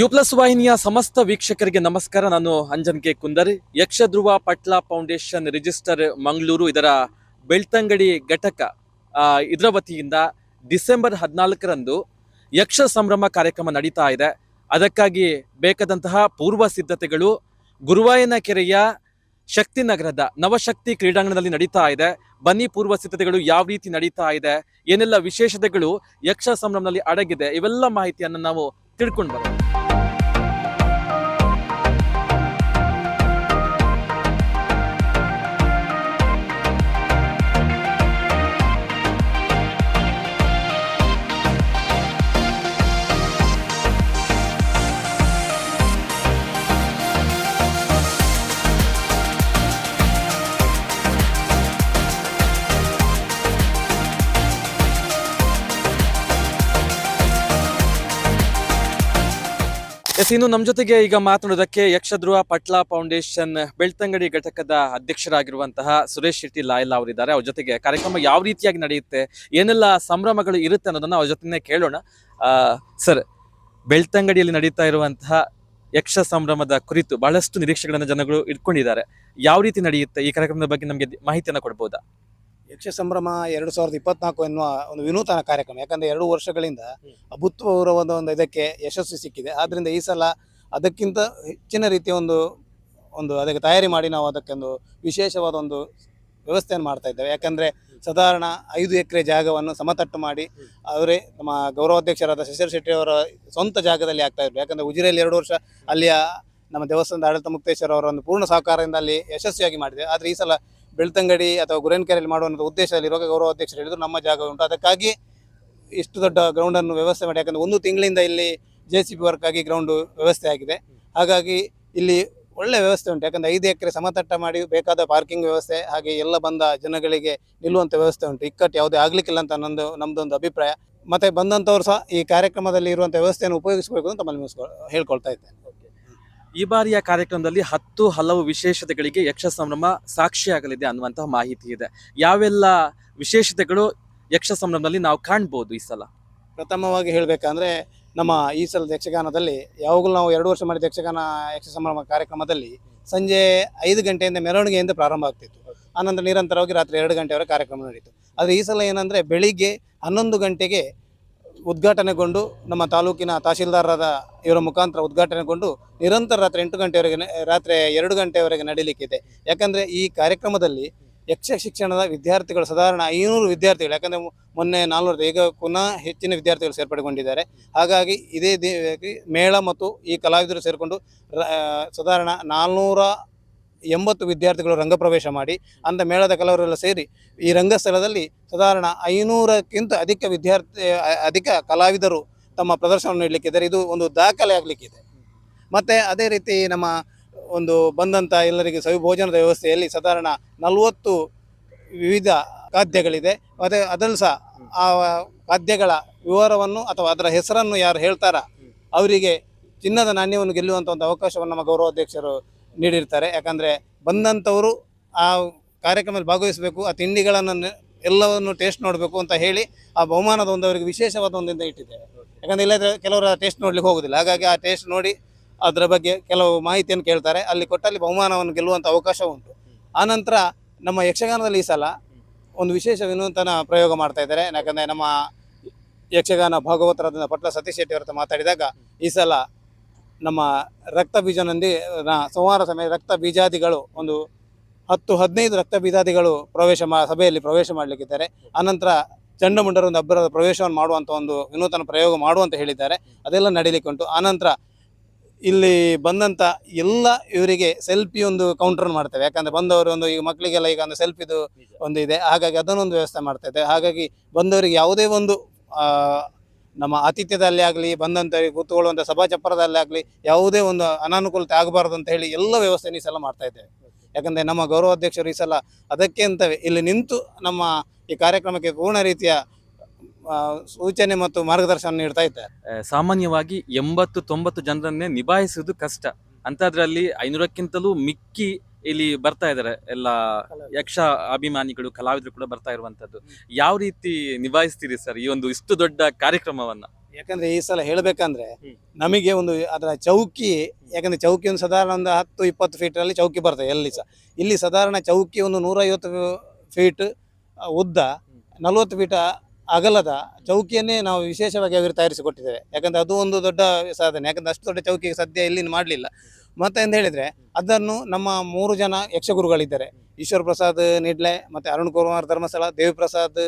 You plus ವಾಹಿನಿಯ ಸಮಸ್ತ ವೀಕ್ಷಕರಿಗೆ ನಮಸ್ಕಾರ. ನಾನು Anjan K Kundar. Yakshadhruva Patla foundation register Mangaluru ಇದರ ಬೆಳ್ತಂಗಡಿ ಘಟಕ ಇದರ ವತಿಯಿಂದ ಡಿಸೆಂಬರ್ ಹದಿನಾಲ್ಕರಂದು ಯಕ್ಷ ಸಂಭ್ರಮ ಕಾರ್ಯಕ್ರಮ ನಡೀತಾ ಇದೆ. ಅದಕ್ಕಾಗಿ ಬೇಕಾದಂತಹ ಪೂರ್ವ ಸಿದ್ಧತೆಗಳು ಗುರುವಾಯನ ಕೆರೆಯ ಶಕ್ತಿನಗರದ ನವಶಕ್ತಿ ಕ್ರೀಡಾಂಗಣದಲ್ಲಿ ನಡೀತಾ ಇದೆ. ಬನ್ನಿ ಪೂರ್ವ ಸಿದ್ಧತೆಗಳು ಯಾವ ರೀತಿ ನಡೀತಾ ಇದೆ, ಏನೆಲ್ಲ ವಿಶೇಷತೆಗಳು ಯಕ್ಷ ಸಂಭ್ರಮದಲ್ಲಿ ಅಡಗಿದೆ, ಇವೆಲ್ಲ ಮಾಹಿತಿಯನ್ನು ನಾವು ತಿಳ್ಕೊಂಡು ಬರೋಣ. ಇನ್ನು ನಮ್ಮ ಜೊತೆಗೆ ಈಗ ಮಾತನಾಡೋದಕ್ಕೆ ಯಕ್ಷಧ್ರುವ ಪಟ್ಲ ಫೌಂಡೇಶನ್ ಬೆಳ್ತಂಗಡಿ ಘಟಕದ ಅಧ್ಯಕ್ಷರಾಗಿರುವಂತಹ ಸುರೇಶ್ ಶೆಟ್ಟಿ ಲಾಯಲ್ ಅವರಿದ್ದಾರೆ. ಅವ್ರ ಜೊತೆಗೆ ಕಾರ್ಯಕ್ರಮ ಯಾವ ರೀತಿಯಾಗಿ ನಡೆಯುತ್ತೆ, ಏನೆಲ್ಲ ಸಂಭ್ರಮಗಳು ಇರುತ್ತೆ ಅನ್ನೋದನ್ನ ಅವ್ರ ಜೊತೆನೇ ಕೇಳೋಣ. ಸರ್, ಬೆಳ್ತಂಗಡಿಯಲ್ಲಿ ನಡೀತಾ ಇರುವಂತಹ ಯಕ್ಷ ಸಂಭ್ರಮದ ಕುರಿತು ಬಹಳಷ್ಟು ನಿರೀಕ್ಷೆಗಳನ್ನು ಜನಗಳು ಇಟ್ಕೊಂಡಿದ್ದಾರೆ. ಯಾವ ರೀತಿ ನಡೆಯುತ್ತೆ, ಈ ಕಾರ್ಯಕ್ರಮದ ಬಗ್ಗೆ ನಮಗೆ ಮಾಹಿತಿಯನ್ನು ಕೊಡ್ಬೋದಾ? ಯಕ್ಷ ಸಂಭ್ರಮ ಎರಡು ಸಾವಿರದ ಇಪ್ಪತ್ನಾಲ್ಕು ಎನ್ನುವ ಒಂದು ವಿನೂತನ ಕಾರ್ಯಕ್ರಮ. ಯಾಕಂದ್ರೆ ಎರಡು ವರ್ಷಗಳಿಂದ ಅಭೂತಪೂರ್ವವಾದ ಒಂದು ಇದಕ್ಕೆ ಯಶಸ್ವಿ ಸಿಕ್ಕಿದೆ. ಆದ್ರಿಂದ ಈ ಸಲ ಅದಕ್ಕಿಂತ ಹೆಚ್ಚಿನ ರೀತಿಯ ಒಂದು ಒಂದು ಅದಕ್ಕೆ ತಯಾರಿ ಮಾಡಿ ನಾವು ಅದಕ್ಕೊಂದು ವಿಶೇಷವಾದ ಒಂದು ವ್ಯವಸ್ಥೆಯನ್ನು ಮಾಡ್ತಾ ಇದ್ದೇವೆ. ಯಾಕಂದ್ರೆ ಸಾಧಾರಣ ಐದು ಎಕರೆ ಜಾಗವನ್ನು ಸಮತಟ್ಟು ಮಾಡಿ ಅವರೇ ನಮ್ಮ ಗೌರವಾಧ್ಯಕ್ಷರಾದ ಶಶಿರ್ ಶೆಟ್ಟಿ ಅವರ ಸ್ವಂತ ಜಾಗದಲ್ಲಿ ಆಗ್ತಾ ಇದ್ರು. ಯಾಕಂದ್ರೆ ಉಜಿರೆಯಲ್ಲಿ ಎರಡು ವರ್ಷ ಅಲ್ಲಿಯ ನಮ್ಮ ದೇವಸ್ಥಾನದ ಆಡಳಿತ ಮುಕ್ತೇಶ್ವರ ಅವರ ಒಂದು ಪೂರ್ಣ ಸಹಕಾರದಿಂದ ಅಲ್ಲಿ ಯಶಸ್ವಿಯಾಗಿ ಮಾಡಿದೆ. ಆದರೆ ಈ ಸಲ ಬೆಳ್ತಂಗಡಿ ಅಥವಾ ಗುರೇನ್ಕೆರೆಯಲ್ಲಿ ಮಾಡುವಂಥ ಉದ್ದೇಶದಲ್ಲಿ ಇರುವ ಗೌರವಾಧ್ಯಕ್ಷರು ಹೇಳಿದ್ರು, ನಮ್ಮ ಜಾಗ ಉಂಟು. ಅದಕ್ಕಾಗಿ ಇಷ್ಟು ದೊಡ್ಡ ಗ್ರೌಂಡನ್ನು ವ್ಯವಸ್ಥೆ ಮಾಡಿ, ಯಾಕಂದರೆ ಒಂದು ತಿಂಗಳಿಂದ ಇಲ್ಲಿ ಜೆ ಸಿ ಬಿ ವರ್ಕ್ ಆಗಿ ಗ್ರೌಂಡ್ ವ್ಯವಸ್ಥೆ ಆಗಿದೆ. ಹಾಗಾಗಿ ಇಲ್ಲಿ ಒಳ್ಳೆ ವ್ಯವಸ್ಥೆ ಉಂಟು. ಯಾಕಂದರೆ ಐದು ಎಕರೆ ಸಮತಟ್ಟ ಮಾಡಿ ಬೇಕಾದ ಪಾರ್ಕಿಂಗ್ ವ್ಯವಸ್ಥೆ, ಹಾಗೆ ಎಲ್ಲ ಬಂದ ಜನಗಳಿಗೆ ನಿಲ್ಲುವಂಥ ವ್ಯವಸ್ಥೆ ಉಂಟು. ಇಕ್ಕಟ್ಟು ಯಾವುದೇ ಆಗಲಿಕ್ಕಿಲ್ಲ ಅಂತ ನಂದು ನಮ್ಮದೊಂದು ಅಭಿಪ್ರಾಯ. ಮತ್ತೆ ಬಂದಂಥವ್ರು ಸಹ ಈ ಕಾರ್ಯಕ್ರಮದಲ್ಲಿ ಇರುವಂಥ ವ್ಯವಸ್ಥೆಯನ್ನು ಉಪಯೋಗಿಸಬೇಕು ಅಂತ ತಮ್ಮಲ್ಲಿ ಹೇಳ್ಕೊಳ್ತಾ ಇದ್ದೇನೆ. ಈ ಬಾರಿಯ ಕಾರ್ಯಕ್ರಮದಲ್ಲಿ ಹತ್ತು ಹಲವು ವಿಶೇಷತೆಗಳಿಗೆ ಯಕ್ಷ ಸಂಭ್ರಮ ಸಾಕ್ಷಿಯಾಗಲಿದೆ ಅನ್ನುವಂತಹ ಮಾಹಿತಿ ಇದೆ. ಯಾವೆಲ್ಲ ವಿಶೇಷತೆಗಳು ಯಕ್ಷ ಸಂಭ್ರಮದಲ್ಲಿ ನಾವು ಕಾಣ್ಬೋದು ಈ ಸಲ? ಪ್ರಥಮವಾಗಿ ಹೇಳಬೇಕಂದ್ರೆ ನಮ್ಮ ಈ ಸಲದ ಯಕ್ಷಗಾನದಲ್ಲಿ ಯಾವಾಗಲೂ ನಾವು ಎರಡು ವರ್ಷ ಮಾಡಿದ ಯಕ್ಷಗಾನ, ಯಕ್ಷ ಸಂಭ್ರಮ ಕಾರ್ಯಕ್ರಮದಲ್ಲಿ ಸಂಜೆ ಐದು ಗಂಟೆಯಿಂದ ಮೆರವಣಿಗೆಯಿಂದ ಪ್ರಾರಂಭ ಆಗ್ತಿತ್ತು. ಆನಂತರ ನಿರಂತರವಾಗಿ ರಾತ್ರಿ ಎರಡು ಗಂಟೆವರೆಗೆ ಕಾರ್ಯಕ್ರಮ ನಡೀತು. ಆದರೆ ಈ ಸಲ ಏನಂದರೆ ಬೆಳಿಗ್ಗೆ ಹನ್ನೊಂದು ಗಂಟೆಗೆ ಉದ್ಘಾಟನೆಗೊಂಡು ನಮ್ಮ ತಾಲೂಕಿನ ತಹಶೀಲ್ದಾರರಾದ ಇವರ ಮುಖಾಂತರ ಉದ್ಘಾಟನೆಗೊಂಡು ನಿರಂತರ ರಾತ್ರಿ ಎಂಟು ಗಂಟೆವರೆಗೆ ರಾತ್ರಿ ಎರಡು ಗಂಟೆವರೆಗೆ ನಡೀಲಿಕ್ಕಿದೆ. ಯಾಕಂದರೆ ಈ ಕಾರ್ಯಕ್ರಮದಲ್ಲಿ ಯಕ್ಷ ಶಿಕ್ಷಣದ ವಿದ್ಯಾರ್ಥಿಗಳು, ಸಾಧಾರಣ ಐನೂರು ವಿದ್ಯಾರ್ಥಿಗಳು, ಯಾಕಂದರೆ ಮೊನ್ನೆ ನಾಲ್ನೂರು ಈಗ ಪುನಃ ಹೆಚ್ಚಿನ ವಿದ್ಯಾರ್ಥಿಗಳು ಸೇರ್ಪಡೆಗೊಂಡಿದ್ದಾರೆ. ಹಾಗಾಗಿ ಇದೇ ಮೇಳ ಮತ್ತು ಈ ಕಲಾವಿದರು ಸೇರಿಕೊಂಡು ಸಾಧಾರಣ ನಾಲ್ನೂರ ಎಂಬತ್ತು ವಿದ್ಯಾರ್ಥಿಗಳು ರಂಗಪ್ರವೇಶ ಮಾಡಿ ಅಂದ ಮೇಳದ ಕಲಾವರೆಲ್ಲ ಸೇರಿ ಈ ರಂಗಸ್ಥಳದಲ್ಲಿ ಸಾಧಾರಣ ಐನೂರಕ್ಕಿಂತ ಅಧಿಕ ವಿದ್ಯಾರ್ಥಿ ಅಧಿಕ ಕಲಾವಿದರು ತಮ್ಮ ಪ್ರದರ್ಶನವನ್ನು ನೀಡಲಿಕ್ಕಿದ್ದಾರೆ. ಇದು ಒಂದು ದಾಖಲೆ ಆಗಲಿಕ್ಕಿದೆ. ಮತ್ತು ಅದೇ ರೀತಿ ನಮ್ಮ ಒಂದು ಬಂದಂಥ ಎಲ್ಲರಿಗೆ ಸವಿ, ಭೋಜನದ ವ್ಯವಸ್ಥೆಯಲ್ಲಿ ಸಾಧಾರಣ ನಲವತ್ತು ವಿವಿಧ ಖಾದ್ಯಗಳಿದೆ. ಅದೇ ಅದರಲ್ಲೂ ಸಹ ಆ ಖಾದ್ಯಗಳ ವಿವರವನ್ನು ಅಥವಾ ಅದರ ಹೆಸರನ್ನು ಯಾರು ಹೇಳ್ತಾರ ಅವರಿಗೆ ಚಿನ್ನದ ನಾಣ್ಯವನ್ನು ಗೆಲ್ಲುವಂಥ ಒಂದು ಅವಕಾಶವನ್ನು ನಮ್ಮ ಗೌರವಾಧ್ಯಕ್ಷರು ನೀಡಿರ್ತಾರೆ. ಯಾಕಂದರೆ ಬಂದಂಥವರು ಆ ಕಾರ್ಯಕ್ರಮದಲ್ಲಿ ಭಾಗವಹಿಸಬೇಕು, ಆ ತಿಂಡಿಗಳನ್ನು ಎಲ್ಲವನ್ನು ಟೇಸ್ಟ್ ನೋಡಬೇಕು ಅಂತ ಹೇಳಿ ಆ ಬಹುಮಾನದ ಒಂದು ಅವರಿಗೆ ವಿಶೇಷವಾದ ಒಂದಿಂದ ಇಟ್ಟಿದ್ದೇವೆ ಯಾಕಂದರೆ ಇಲ್ಲದ್ರೆ ಕೆಲವರು ಟೇಸ್ಟ್ ನೋಡಲಿಕ್ಕೆ ಹೋಗೋದಿಲ್ಲ. ಹಾಗಾಗಿ ಆ ಟೇಸ್ಟ್ ನೋಡಿ ಅದರ ಬಗ್ಗೆ ಕೆಲವು ಮಾಹಿತಿಯನ್ನು ಕೇಳ್ತಾರೆ. ಅಲ್ಲಿ ಕೊಟ್ಟಲ್ಲಿ ಬಹುಮಾನವನ್ನು ಗೆಲ್ಲುವಂಥ ಅವಕಾಶ ಉಂಟು. ಆನಂತರ ನಮ್ಮ ಯಕ್ಷಗಾನದಲ್ಲಿ ಈ ಸಲ ಒಂದು ವಿಶೇಷ ವಿನೂತನ ಪ್ರಯೋಗ ಮಾಡ್ತಾ ಇದ್ದಾರೆ. ಯಾಕಂದರೆ ನಮ್ಮ ಯಕ್ಷಗಾನ ಭಾಗವತರಾದ ಪಟ್ಲ ಸತೀಶ್ ಶೆಟ್ಟಿ ಮಾತಾಡಿದಾಗ ಈ ಸಲ ನಮ್ಮ ರಕ್ತ ಬೀಜನಂದಿ ನ- ಸೋಮವಾರ ಸಮಯ ರಕ್ತ ಬೀಜಾದಿಗಳು ಒಂದು ಹತ್ತು ಹದಿನೈದು ರಕ್ತ ಬೀಜಾದಿಗಳು ಪ್ರವೇಶ ಮಾ ಸಭೆಯಲ್ಲಿ ಪ್ರವೇಶ ಮಾಡಲಿಕ್ಕಿದ್ದಾರೆ. ಆನಂತರ ಚಂಡಮುಂಡರ ಒಂದು ಅಬ್ಬರದ ಪ್ರವೇಶವನ್ನು ಮಾಡುವಂಥ ಒಂದು ವಿನೂತನ ಪ್ರಯೋಗ ಮಾಡುವಂತ ಹೇಳಿದ್ದಾರೆ. ಅದೆಲ್ಲ ನಡೀಲಿಕ್ಕೆ ಉಂಟು. ಆನಂತರ ಇಲ್ಲಿ ಬಂದಂಥ ಎಲ್ಲ ಇವರಿಗೆ ಸೆಲ್ಫಿ ಒಂದು ಕೌಂಟರ್ ಮಾಡ್ತೇವೆ. ಯಾಕಂದರೆ ಬಂದವರು ಒಂದು ಈಗ ಮಕ್ಕಳಿಗೆಲ್ಲ ಈಗ ಒಂದು ಸೆಲ್ಫಿದು ಒಂದು ಇದೆ. ಹಾಗಾಗಿ ಅದನ್ನೊಂದು ವ್ಯವಸ್ಥೆ ಮಾಡ್ತಾ ಹಾಗಾಗಿ ಬಂದವರಿಗೆ ಯಾವುದೇ ಒಂದು ಆ, ನಮ್ಮ ಆತಿಥ್ಯದಲ್ಲಿ ಆಗಲಿ ಬಂದಂಥ ಕೂತ್ಕೊಳ್ಳುವಂಥ ಸಭಾ ಚಪ್ಪರದಲ್ಲಿ ಆಗಲಿ, ಯಾವುದೇ ಒಂದು ಅನಾನುಕೂಲತೆ ಆಗಬಾರ್ದು ಅಂತ ಹೇಳಿ ಎಲ್ಲ ವ್ಯವಸ್ಥೆ ಈ ಸಲ ಮಾಡ್ತಾ ಇದ್ದೇವೆ. ಯಾಕಂದರೆ ನಮ್ಮ ಗೌರವಾಧ್ಯಕ್ಷರು ಈ ಸಲ ಅದಕ್ಕೆ ಅಂತವೇ, ಇಲ್ಲಿ ನಿಂತು ನಮ್ಮ ಈ ಕಾರ್ಯಕ್ರಮಕ್ಕೆ ಪೂರ್ಣ ರೀತಿಯ ಸೂಚನೆ ಮತ್ತು ಮಾರ್ಗದರ್ಶನ ನೀಡ್ತಾ ಇದ್ದಾರೆ. ಸಾಮಾನ್ಯವಾಗಿ ಎಂಬತ್ತು ತೊಂಬತ್ತು ಜನರನ್ನೇ ನಿಭಾಯಿಸುವುದು ಕಷ್ಟ. ಅಂತದ್ರಲ್ಲಿ ಐನೂರಕ್ಕಿಂತಲೂ ಮಿಕ್ಕಿ ಇಲ್ಲಿ ಬರ್ತಾ ಇದ್ದಾರೆ ಎಲ್ಲ ಯಕ್ಷ ಅಭಿಮಾನಿಗಳು ಕಲಾವಿದರು ಕೂಡ ಬರ್ತಾ ಇರುವಂತದ್ದು. ಯಾವ ರೀತಿ ನಿಭಾಯಿಸ್ತೀರಿ ಸರ್ ಈ ಒಂದು ಇಷ್ಟು ದೊಡ್ಡ ಕಾರ್ಯಕ್ರಮವನ್ನ? ಯಾಕಂದ್ರೆ ಈ ಸಲ ಹೇಳ್ಬೇಕಂದ್ರೆ ನಮಗೆ ಒಂದು ಅದರ ಚೌಕಿ ಯಾಕಂದ್ರೆ ಚೌಕಿ ಒಂದು ಸಾಧಾರಣ ಒಂದು ಹತ್ತು ಇಪ್ಪತ್ತು ಫೀಟ್ ಅಲ್ಲಿ ಚೌಕಿ ಬರ್ತದೆ ಎಲ್ಲಿ ಸಹ. ಇಲ್ಲಿ ಸಾಧಾರಣ ಚೌಕಿ ಒಂದು ನೂರೈವತ್ತು ಫೀಟ್ ಉದ್ದ ನಲವತ್ತು ಫೀಟ್ ಅಗಲದ ಚೌಕಿಯನ್ನೇ ನಾವು ವಿಶೇಷವಾಗಿ ಅವರು ತಯಾರಿಸಿಕೊಟ್ಟಿದ್ದೇವೆ. ಯಾಕಂದ್ರೆ ಅದು ಒಂದು ದೊಡ್ಡ ಸಾಧನೆ. ಯಾಕಂದ್ರೆ ಅಷ್ಟು ದೊಡ್ಡ ಚೌಕಿಗೆ ಸದ್ಯ ಇಲ್ಲಿ ಮಾಡಲಿಲ್ಲ. ಮತ್ತೆ ಅಂತ ಹೇಳಿದ್ರೆ ಅದನ್ನು ನಮ್ಮ ಮೂರು ಜನ ಯಕ್ಷಗುರುಗಳಿದ್ದಾರೆ. ಈಶ್ವರ ಪ್ರಸಾದ್ ನಿಡ್ಲೆ ಮತ್ತೆ ಅರುಣ್ ಕುಮಾರ್ ಧರ್ಮಸ್ಥಳ ದೇವಿ ಪ್ರಸಾದ್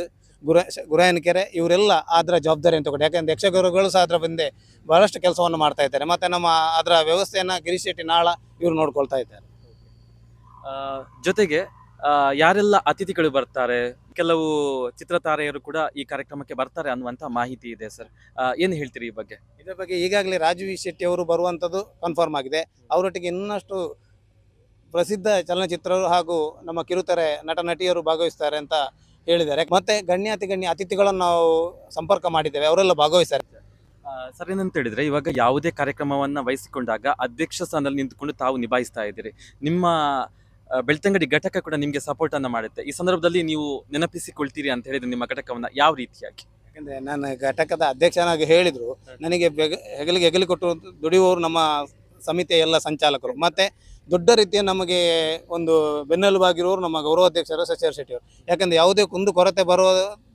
ಗುರ ಗುರಾಯನ ಕೆರೆ ಇವರೆಲ್ಲ ಅದರ ಜವಾಬ್ದಾರಿಯನ್ನು ತಗೊಂಡು ಯಾಕಂದ್ರೆ ಯಕ್ಷಗುರುಗಳು ಸಹ ಅದರ ಬಂದೆ ಬಹಳಷ್ಟು ಕೆಲಸವನ್ನು ಮಾಡ್ತಾ ಇದ್ದಾರೆ. ಮತ್ತೆ ನಮ್ಮ ಅದರ ವ್ಯವಸ್ಥೆಯನ್ನು ಗಿರೀಶ್ ಶೆಟ್ಟಿ, ನಾಳ ಇವರು ನೋಡ್ಕೊಳ್ತಾ ಇದ್ದಾರೆ. ಜೊತೆಗೆ ಯಾರೆಲ್ಲ ಅತಿಥಿಗಳು ಬರ್ತಾರೆ? ಕೆಲವು ಚಿತ್ರತಾರೆಯರು ಕೂಡ ಈ ಕಾರ್ಯಕ್ರಮಕ್ಕೆ ಬರ್ತಾರೆ ಅನ್ನುವಂತ ಮಾಹಿತಿ ಇದೆ ಸರ್. ಏನು ಹೇಳ್ತೀರಿ ಈ ಬಗ್ಗೆ? ಇದರ ಬಗ್ಗೆ ಈಗಾಗಲೇ ರಾಜು ವಿ ಶೆಟ್ಟಿ ಅವರು ಬರುವಂಥದ್ದು ಕನ್ಫರ್ಮ್ ಆಗಿದೆ. ಅವರೊಟ್ಟಿಗೆ ಇನ್ನಷ್ಟು ಪ್ರಸಿದ್ಧ ಚಲನಚಿತ್ರರು ಹಾಗೂ ನಮ್ಮ ಕಿರುತೆರೆ ನಟ ನಟಿಯರು ಭಾಗವಹಿಸ್ತಾರೆ ಅಂತ ಹೇಳಿದ್ದಾರೆ. ಮತ್ತೆ ಗಣ್ಯಾತಿ ಗಣ್ಯ ಅತಿಥಿಗಳನ್ನು ನಾವು ಸಂಪರ್ಕ ಮಾಡಿದ್ದೇವೆ ಅವರೆಲ್ಲ ಭಾಗವಹಿಸ್ತಾರೆ. ಸರ್ ಏನಂತ ಹೇಳಿದ್ರೆ ಇವಾಗ ಯಾವುದೇ ಕಾರ್ಯಕ್ರಮವನ್ನು ವಹಿಸಿಕೊಂಡಾಗ ಅಧ್ಯಕ್ಷ ಸ್ಥಾನದಲ್ಲಿ ನಿಂತುಕೊಂಡು ತಾವು ನಿಭಾಯಿಸ್ತಾ ಇದ್ದೀರಿ. ನಿಮ್ಮ ಬೆಳ್ತಂಗಡಿ ಘಟಕ ಕೂಡ ನಿಮಗೆ ಸಪೋರ್ಟ್ ಅನ್ನ ಮಾಡುತ್ತೆ. ಈ ಸಂದರ್ಭದಲ್ಲಿ ನೀವು ನೆನಪಿಸಿಕೊಳ್ತೀರಿ ಅಂತ ಹೇಳಿದ್ರೆ ನಿಮ್ಮ ಘಟಕವನ್ನ ಯಾವ ರೀತಿಯಾಗಿ? ಯಾಕಂದ್ರೆ ನಾನು ಘಟಕದ ಅಧ್ಯಕ್ಷನಾಗಿ ಹೇಳಿದ್ರು ನನಗೆ ಬೆಗ ಹೆಗಲಿಗೆ ಹೆಗಲಿ ಕೊಟ್ಟು ದುಡಿಯುವವರು ನಮ್ಮ ಸಮಿತಿಯ ಎಲ್ಲ ಸಂಚಾಲಕರು. ಮತ್ತೆ ದೊಡ್ಡ ರೀತಿಯ ನಮಗೆ ಒಂದು ಬೆನ್ನೆಲುಬಾಗಿರುವವರು ನಮ್ಮ ಗೌರವಾಧ್ಯಕ್ಷರು ಶೆಟ್ಟಿ ಅವರು ಯಾಕಂದ್ರೆ ಯಾವುದೇ ಕುಂದು ಕೊರತೆ ಬರುವ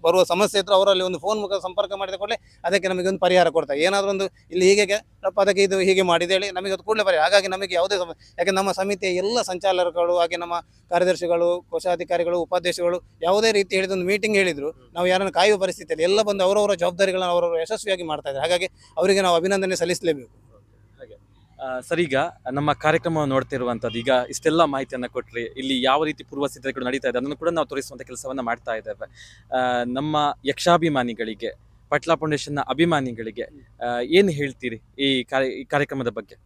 ಬರುವ ಸಮಸ್ಯೆ ಇದ್ರೆ ಅವರಲ್ಲಿ ಒಂದು ಫೋನ್ ಮುಖ ಸಂಪರ್ಕ ಮಾಡಿದ ಕೂಡಲೇ ಅದಕ್ಕೆ ನಮಗೆ ಒಂದು ಪರಿಹಾರ ಕೊಡ್ತಾರೆ. ಏನಾದರೂ ಒಂದು ಇಲ್ಲಿ ಹೀಗೆ ಅದಕ್ಕೆ ಇದು ಹೀಗೆ ಮಾಡಿದೆ ಹೇಳಿ ನಮಗೆ ಅದು ಕೂಡಲೇ ಪರಿಹಾರ. ಹಾಗಾಗಿ ನಮಗೆ ಯಾವುದೇ ಸಮ ಯಾಕೆ ನಮ್ಮ ಸಮಿತಿಯ ಎಲ್ಲ ಸಂಚಾಲಕರು ಹಾಗೆ ನಮ್ಮ ಕಾರ್ಯದರ್ಶಿಗಳು, ಕೋಶಾಧಿಕಾರಿಗಳು, ಉಪಾಧ್ಯಕ್ಷಗಳು ಯಾವುದೇ ರೀತಿ ಹೇಳಿದ ಒಂದು ಮೀಟಿಂಗ್ ಹೇಳಿದ್ರು, ನಾವು ಯಾರನ್ನು ಕಾಯುವ ಪರಿಸ್ಥಿತಿಯಲ್ಲಿ ಎಲ್ಲ ಬಂದು ಅವರವರ ಜವಾಬ್ದಾರಿಗಳನ್ನು ಅವರವರು ಯಶಸ್ವಿಯಾಗಿ ಮಾಡ್ತಾ ಇದ್ದಾರೆ. ಹಾಗಾಗಿ ಅವರಿಗೆ ನಾವು ಅಭಿನಂದನೆ ಸಲ್ಲಿಸಲೇಬೇಕು. ಸರ್, ಈಗ ನಮ್ಮ ಕಾರ್ಯಕ್ರಮವನ್ನು ನೋಡ್ತಿರುವಂಥದ್ದು, ಈಗ ಇಷ್ಟೆಲ್ಲ ಮಾಹಿತಿಯನ್ನು ಕೊಟ್ಟರೆ ಇಲ್ಲಿ ಯಾವ ರೀತಿ ಪೂರ್ವ ಸಿದ್ಧತೆಗಳು ನಡೀತಾ ಇದೆ, ಅದನ್ನು ಕೂಡ ನಾವು ತೋರಿಸುವಂಥ ಕೆಲಸವನ್ನು ಮಾಡ್ತಾ ಇದ್ದೇವೆ. ನಮ್ಮ ಯಕ್ಷಾಭಿಮಾನಿಗಳಿಗೆ, ಪಟ್ಲಾ ಫೌಂಡೇಶನ್ನ ಅಭಿಮಾನಿಗಳಿಗೆ ಏನು ಹೇಳ್ತೀರಿ ಈ ಕಾರ್ಯ, ಈ ಕಾರ್ಯಕ್ರಮದ ಬಗ್ಗೆ?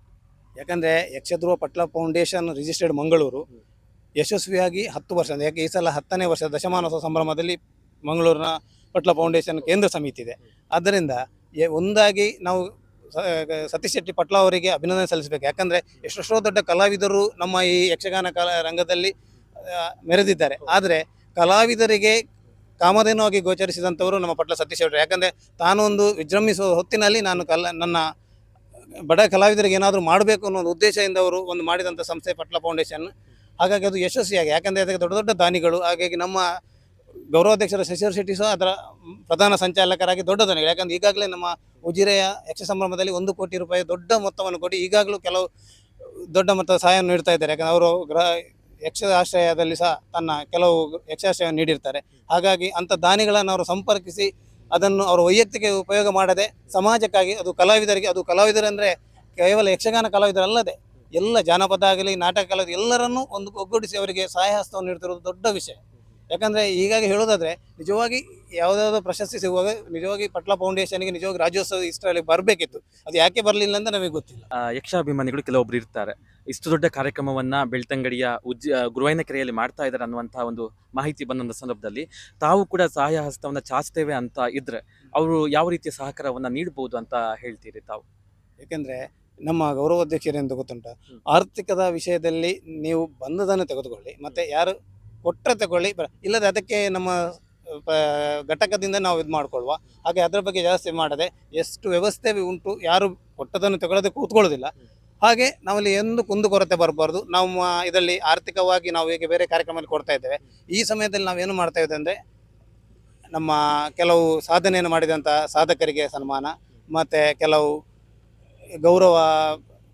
ಯಾಕಂದರೆ ಯಕ್ಷಧ್ರುವ ಪಟ್ಲಾ ಫೌಂಡೇಶನ್ ರಿಜಿಸ್ಟರ್ಡ್ ಮಂಗಳೂರು, ಯಶಸ್ವಿಯಾಗಿ ಹತ್ತು ವರ್ಷ ಯಾಕೆ ಈ ಸಲ ಹತ್ತನೇ ವರ್ಷ ದಶಮಾನೋತ್ಸವ ಸಂಭ್ರಮದಲ್ಲಿ ಮಂಗಳೂರಿನ ಪಟ್ಲಾ ಫೌಂಡೇಶನ್ ಕೇಂದ್ರ ಸಮಿತಿ ಇದೆ. ಆದ್ದರಿಂದ ಒಂದಾಗಿ ನಾವು ಸತೀಶ್ ಶೆಟ್ಟಿ ಪಟ್ಲ ಅವರಿಗೆ ಅಭಿನಂದನೆ ಸಲ್ಲಿಸಬೇಕು. ಯಾಕಂದ್ರೆ ಎಷ್ಟೆಷ್ಟೋ ದೊಡ್ಡ ಕಲಾವಿದರು ನಮ್ಮ ಈ ಯಕ್ಷಗಾನ ಕಲಾ, ರಂಗದಲ್ಲಿ ಮೆರೆದಿದ್ದಾರೆ. ಆದರೆ ಕಲಾವಿದರಿಗೆ ಕಾಮಧೇನವಾಗಿ ಗೋಚರಿಸಿದಂಥವರು ನಮ್ಮ ಪಟ್ಲ ಸತೀಶ್ ಶೆಟ್ಟಿ. ಯಾಕಂದ್ರೆ ತಾನು ಒಂದು ವಿಜೃಂಭಿಸುವ ಹೊತ್ತಿನಲ್ಲಿ ನಾನು ಕಲ, ನನ್ನ ಬಡ ಕಲಾವಿದರಿಗೆ ಏನಾದರೂ ಮಾಡಬೇಕು ಅನ್ನೋ ಒಂದು ಉದ್ದೇಶದಿಂದ ಅವರು ಒಂದು ಮಾಡಿದಂಥ ಸಂಸ್ಥೆ ಪಟ್ಲ ಫೌಂಡೇಶನ್. ಹಾಗಾಗಿ ಅದು ಯಶಸ್ವಿಯಾಗಿ ಯಾಕಂದರೆ ಅದಕ್ಕೆ ದೊಡ್ಡ ದೊಡ್ಡ ದಾನಿಗಳು, ಹಾಗಾಗಿ ನಮ್ಮ ಗೌರವಾಧ್ಯಕ್ಷರ ಶಶಿಧರ್ ಶೆಟ್ಟಿ ಸಹ ಅದರ ಪ್ರಧಾನ ಸಂಚಾಲಕರಾಗಿ ದೊಡ್ಡ ದಾನಿಗಳು. ಯಾಕಂದ್ರೆ ಈಗಾಗಲೇ ನಮ್ಮ ಉಜಿರೆಯ ಯಕ್ಷ ಸಂಭ್ರಮದಲ್ಲಿ ಒಂದು ಕೋಟಿ ರೂಪಾಯಿ ದೊಡ್ಡ ಮೊತ್ತವನ್ನು ಕೊಟ್ಟು ಈಗಾಗಲೂ ಕೆಲವು ದೊಡ್ಡ ಮೊತ್ತದ ಸಹಾಯವನ್ನು ನೀಡ್ತಾ ಇದ್ದಾರೆ. ಯಾಕಂದ್ರೆ ಅವರು ಗ್ರಹ, ಯಕ್ಷ ಆಶ್ರಯದಲ್ಲಿ ಸಹ ತನ್ನ ಕೆಲವು ಯಕ್ಷಾಶ್ರಯವನ್ನು ನೀಡಿರ್ತಾರೆ. ಹಾಗಾಗಿ ಅಂಥ ದಾನಿಗಳನ್ನು ಅವರು ಸಂಪರ್ಕಿಸಿ ಅದನ್ನು ಅವರು ವೈಯಕ್ತಿಕ ಉಪಯೋಗ ಮಾಡದೆ ಸಮಾಜಕ್ಕಾಗಿ ಅದು ಕಲಾವಿದರಿಗೆ, ಅದು ಕಲಾವಿದರಂದ್ರೆ ಕೇವಲ ಯಕ್ಷಗಾನ ಕಲಾವಿದರಲ್ಲದೆ ಎಲ್ಲ ಜಾನಪದ ಆಗಲಿ, ನಾಟಕ ಕಲಾವಿದ ಎಲ್ಲರನ್ನೂ ಒಂದು ಒಗ್ಗೂಡಿಸಿ ಅವರಿಗೆ ಸಹಾಯ ಹಸ್ತವನ್ನು ದೊಡ್ಡ ವಿಷಯ. ಯಾಕಂದ್ರೆ ಹೀಗಾಗಿ ಹೇಳೋದಾದರೆ ನಿಜವಾಗಿ ಯಾವುದಾದ್ರು ಪ್ರಶಸ್ತಿ ಸಿಗುವಾಗ ನಿಜವಾಗಿ ಪಟ್ಲ ಫೌಂಡೇಶನ್ಗೆ ನಿಜವಾಗಿ ರಾಜ್ಯೋತ್ಸವ ಇಷ್ಟರಲ್ಲಿ ಬರಬೇಕಿತ್ತು. ಅದು ಯಾಕೆ ಬರಲಿಲ್ಲ ಅಂತ ನಮಗೆ ಗೊತ್ತಿಲ್ಲ. ಯಕ್ಷಾಭಿಮಾನಿಗಳು ಕೆಲವೊಬ್ರು ಇರ್ತಾರೆ. ಇಷ್ಟು ದೊಡ್ಡ ಕಾರ್ಯಕ್ರಮವನ್ನ ಬೆಳ್ತಂಗಡಿಯ ಉಜ್ಜ ಗುರುವಾಯಿನ ಕೆರೆಯಲ್ಲಿ ಮಾಡ್ತಾ ಇದ್ದಾರೆ ಅನ್ನುವಂಥ ಒಂದು ಮಾಹಿತಿ ಬಂದಂಥ ಸಂದರ್ಭದಲ್ಲಿ ತಾವು ಕೂಡ ಸಹಾಯ ಹಸ್ತವನ್ನ ಚಾಚ್ತೇವೆ ಅಂತ ಇದ್ದರೆ ಅವರು ಯಾವ ರೀತಿಯ ಸಹಕಾರವನ್ನ ನೀಡಬಹುದು ಅಂತ ಹೇಳ್ತೀರಿ ತಾವು? ಯಾಕೆಂದ್ರೆ ನಮ್ಮ ಗೌರವಾಧ್ಯಕ್ಷರೇನು ಗೊತ್ತುಂಟ? ಆರ್ಥಿಕದ ವಿಷಯದಲ್ಲಿ ನೀವು ಬಂದದನ್ನು ತೆಗೆದುಕೊಳ್ಳಿ. ಮತ್ತೆ ಯಾರು ಕೊಟ್ಟರೆ ತಗೊಳ್ಳಿ. ಇಲ್ಲದೆ ಅದಕ್ಕೆ ನಮ್ಮ ಘಟಕದಿಂದ ನಾವು ಇದು ಮಾಡ್ಕೊಳ್ಳುವ ಹಾಗೆ ಅದರ ಬಗ್ಗೆ ಜಾಸ್ತಿ ಮಾಡದೆ ಎಷ್ಟು ವ್ಯವಸ್ಥೆ ಉಂಟು, ಯಾರು ಕೊಟ್ಟದನ್ನು ತಗೊಳ್ಳದೆ ಕೂತ್ಕೊಳ್ಳೋದಿಲ್ಲ. ಹಾಗೆ ನಾವಲ್ಲಿ ಎಂದು ಕುಂದುಕೊರತೆ ಬರಬಾರ್ದು. ನಮ್ಮ ಇದರಲ್ಲಿ ಆರ್ಥಿಕವಾಗಿ ನಾವು ಹೇಗೆ ಬೇರೆ ಕಾರ್ಯಕ್ರಮದಲ್ಲಿ ಕೊಡ್ತಾ ಇದ್ದೇವೆ. ಈ ಸಮಯದಲ್ಲಿ ನಾವೇನು ಮಾಡ್ತಾ ಇದ್ದೇವೆ ಅಂದರೆ, ನಮ್ಮ ಕೆಲವು ಸಾಧನೆಯನ್ನು ಮಾಡಿದಂಥ ಸಾಧಕರಿಗೆ ಸನ್ಮಾನ, ಮತ್ತು ಕೆಲವು ಗೌರವ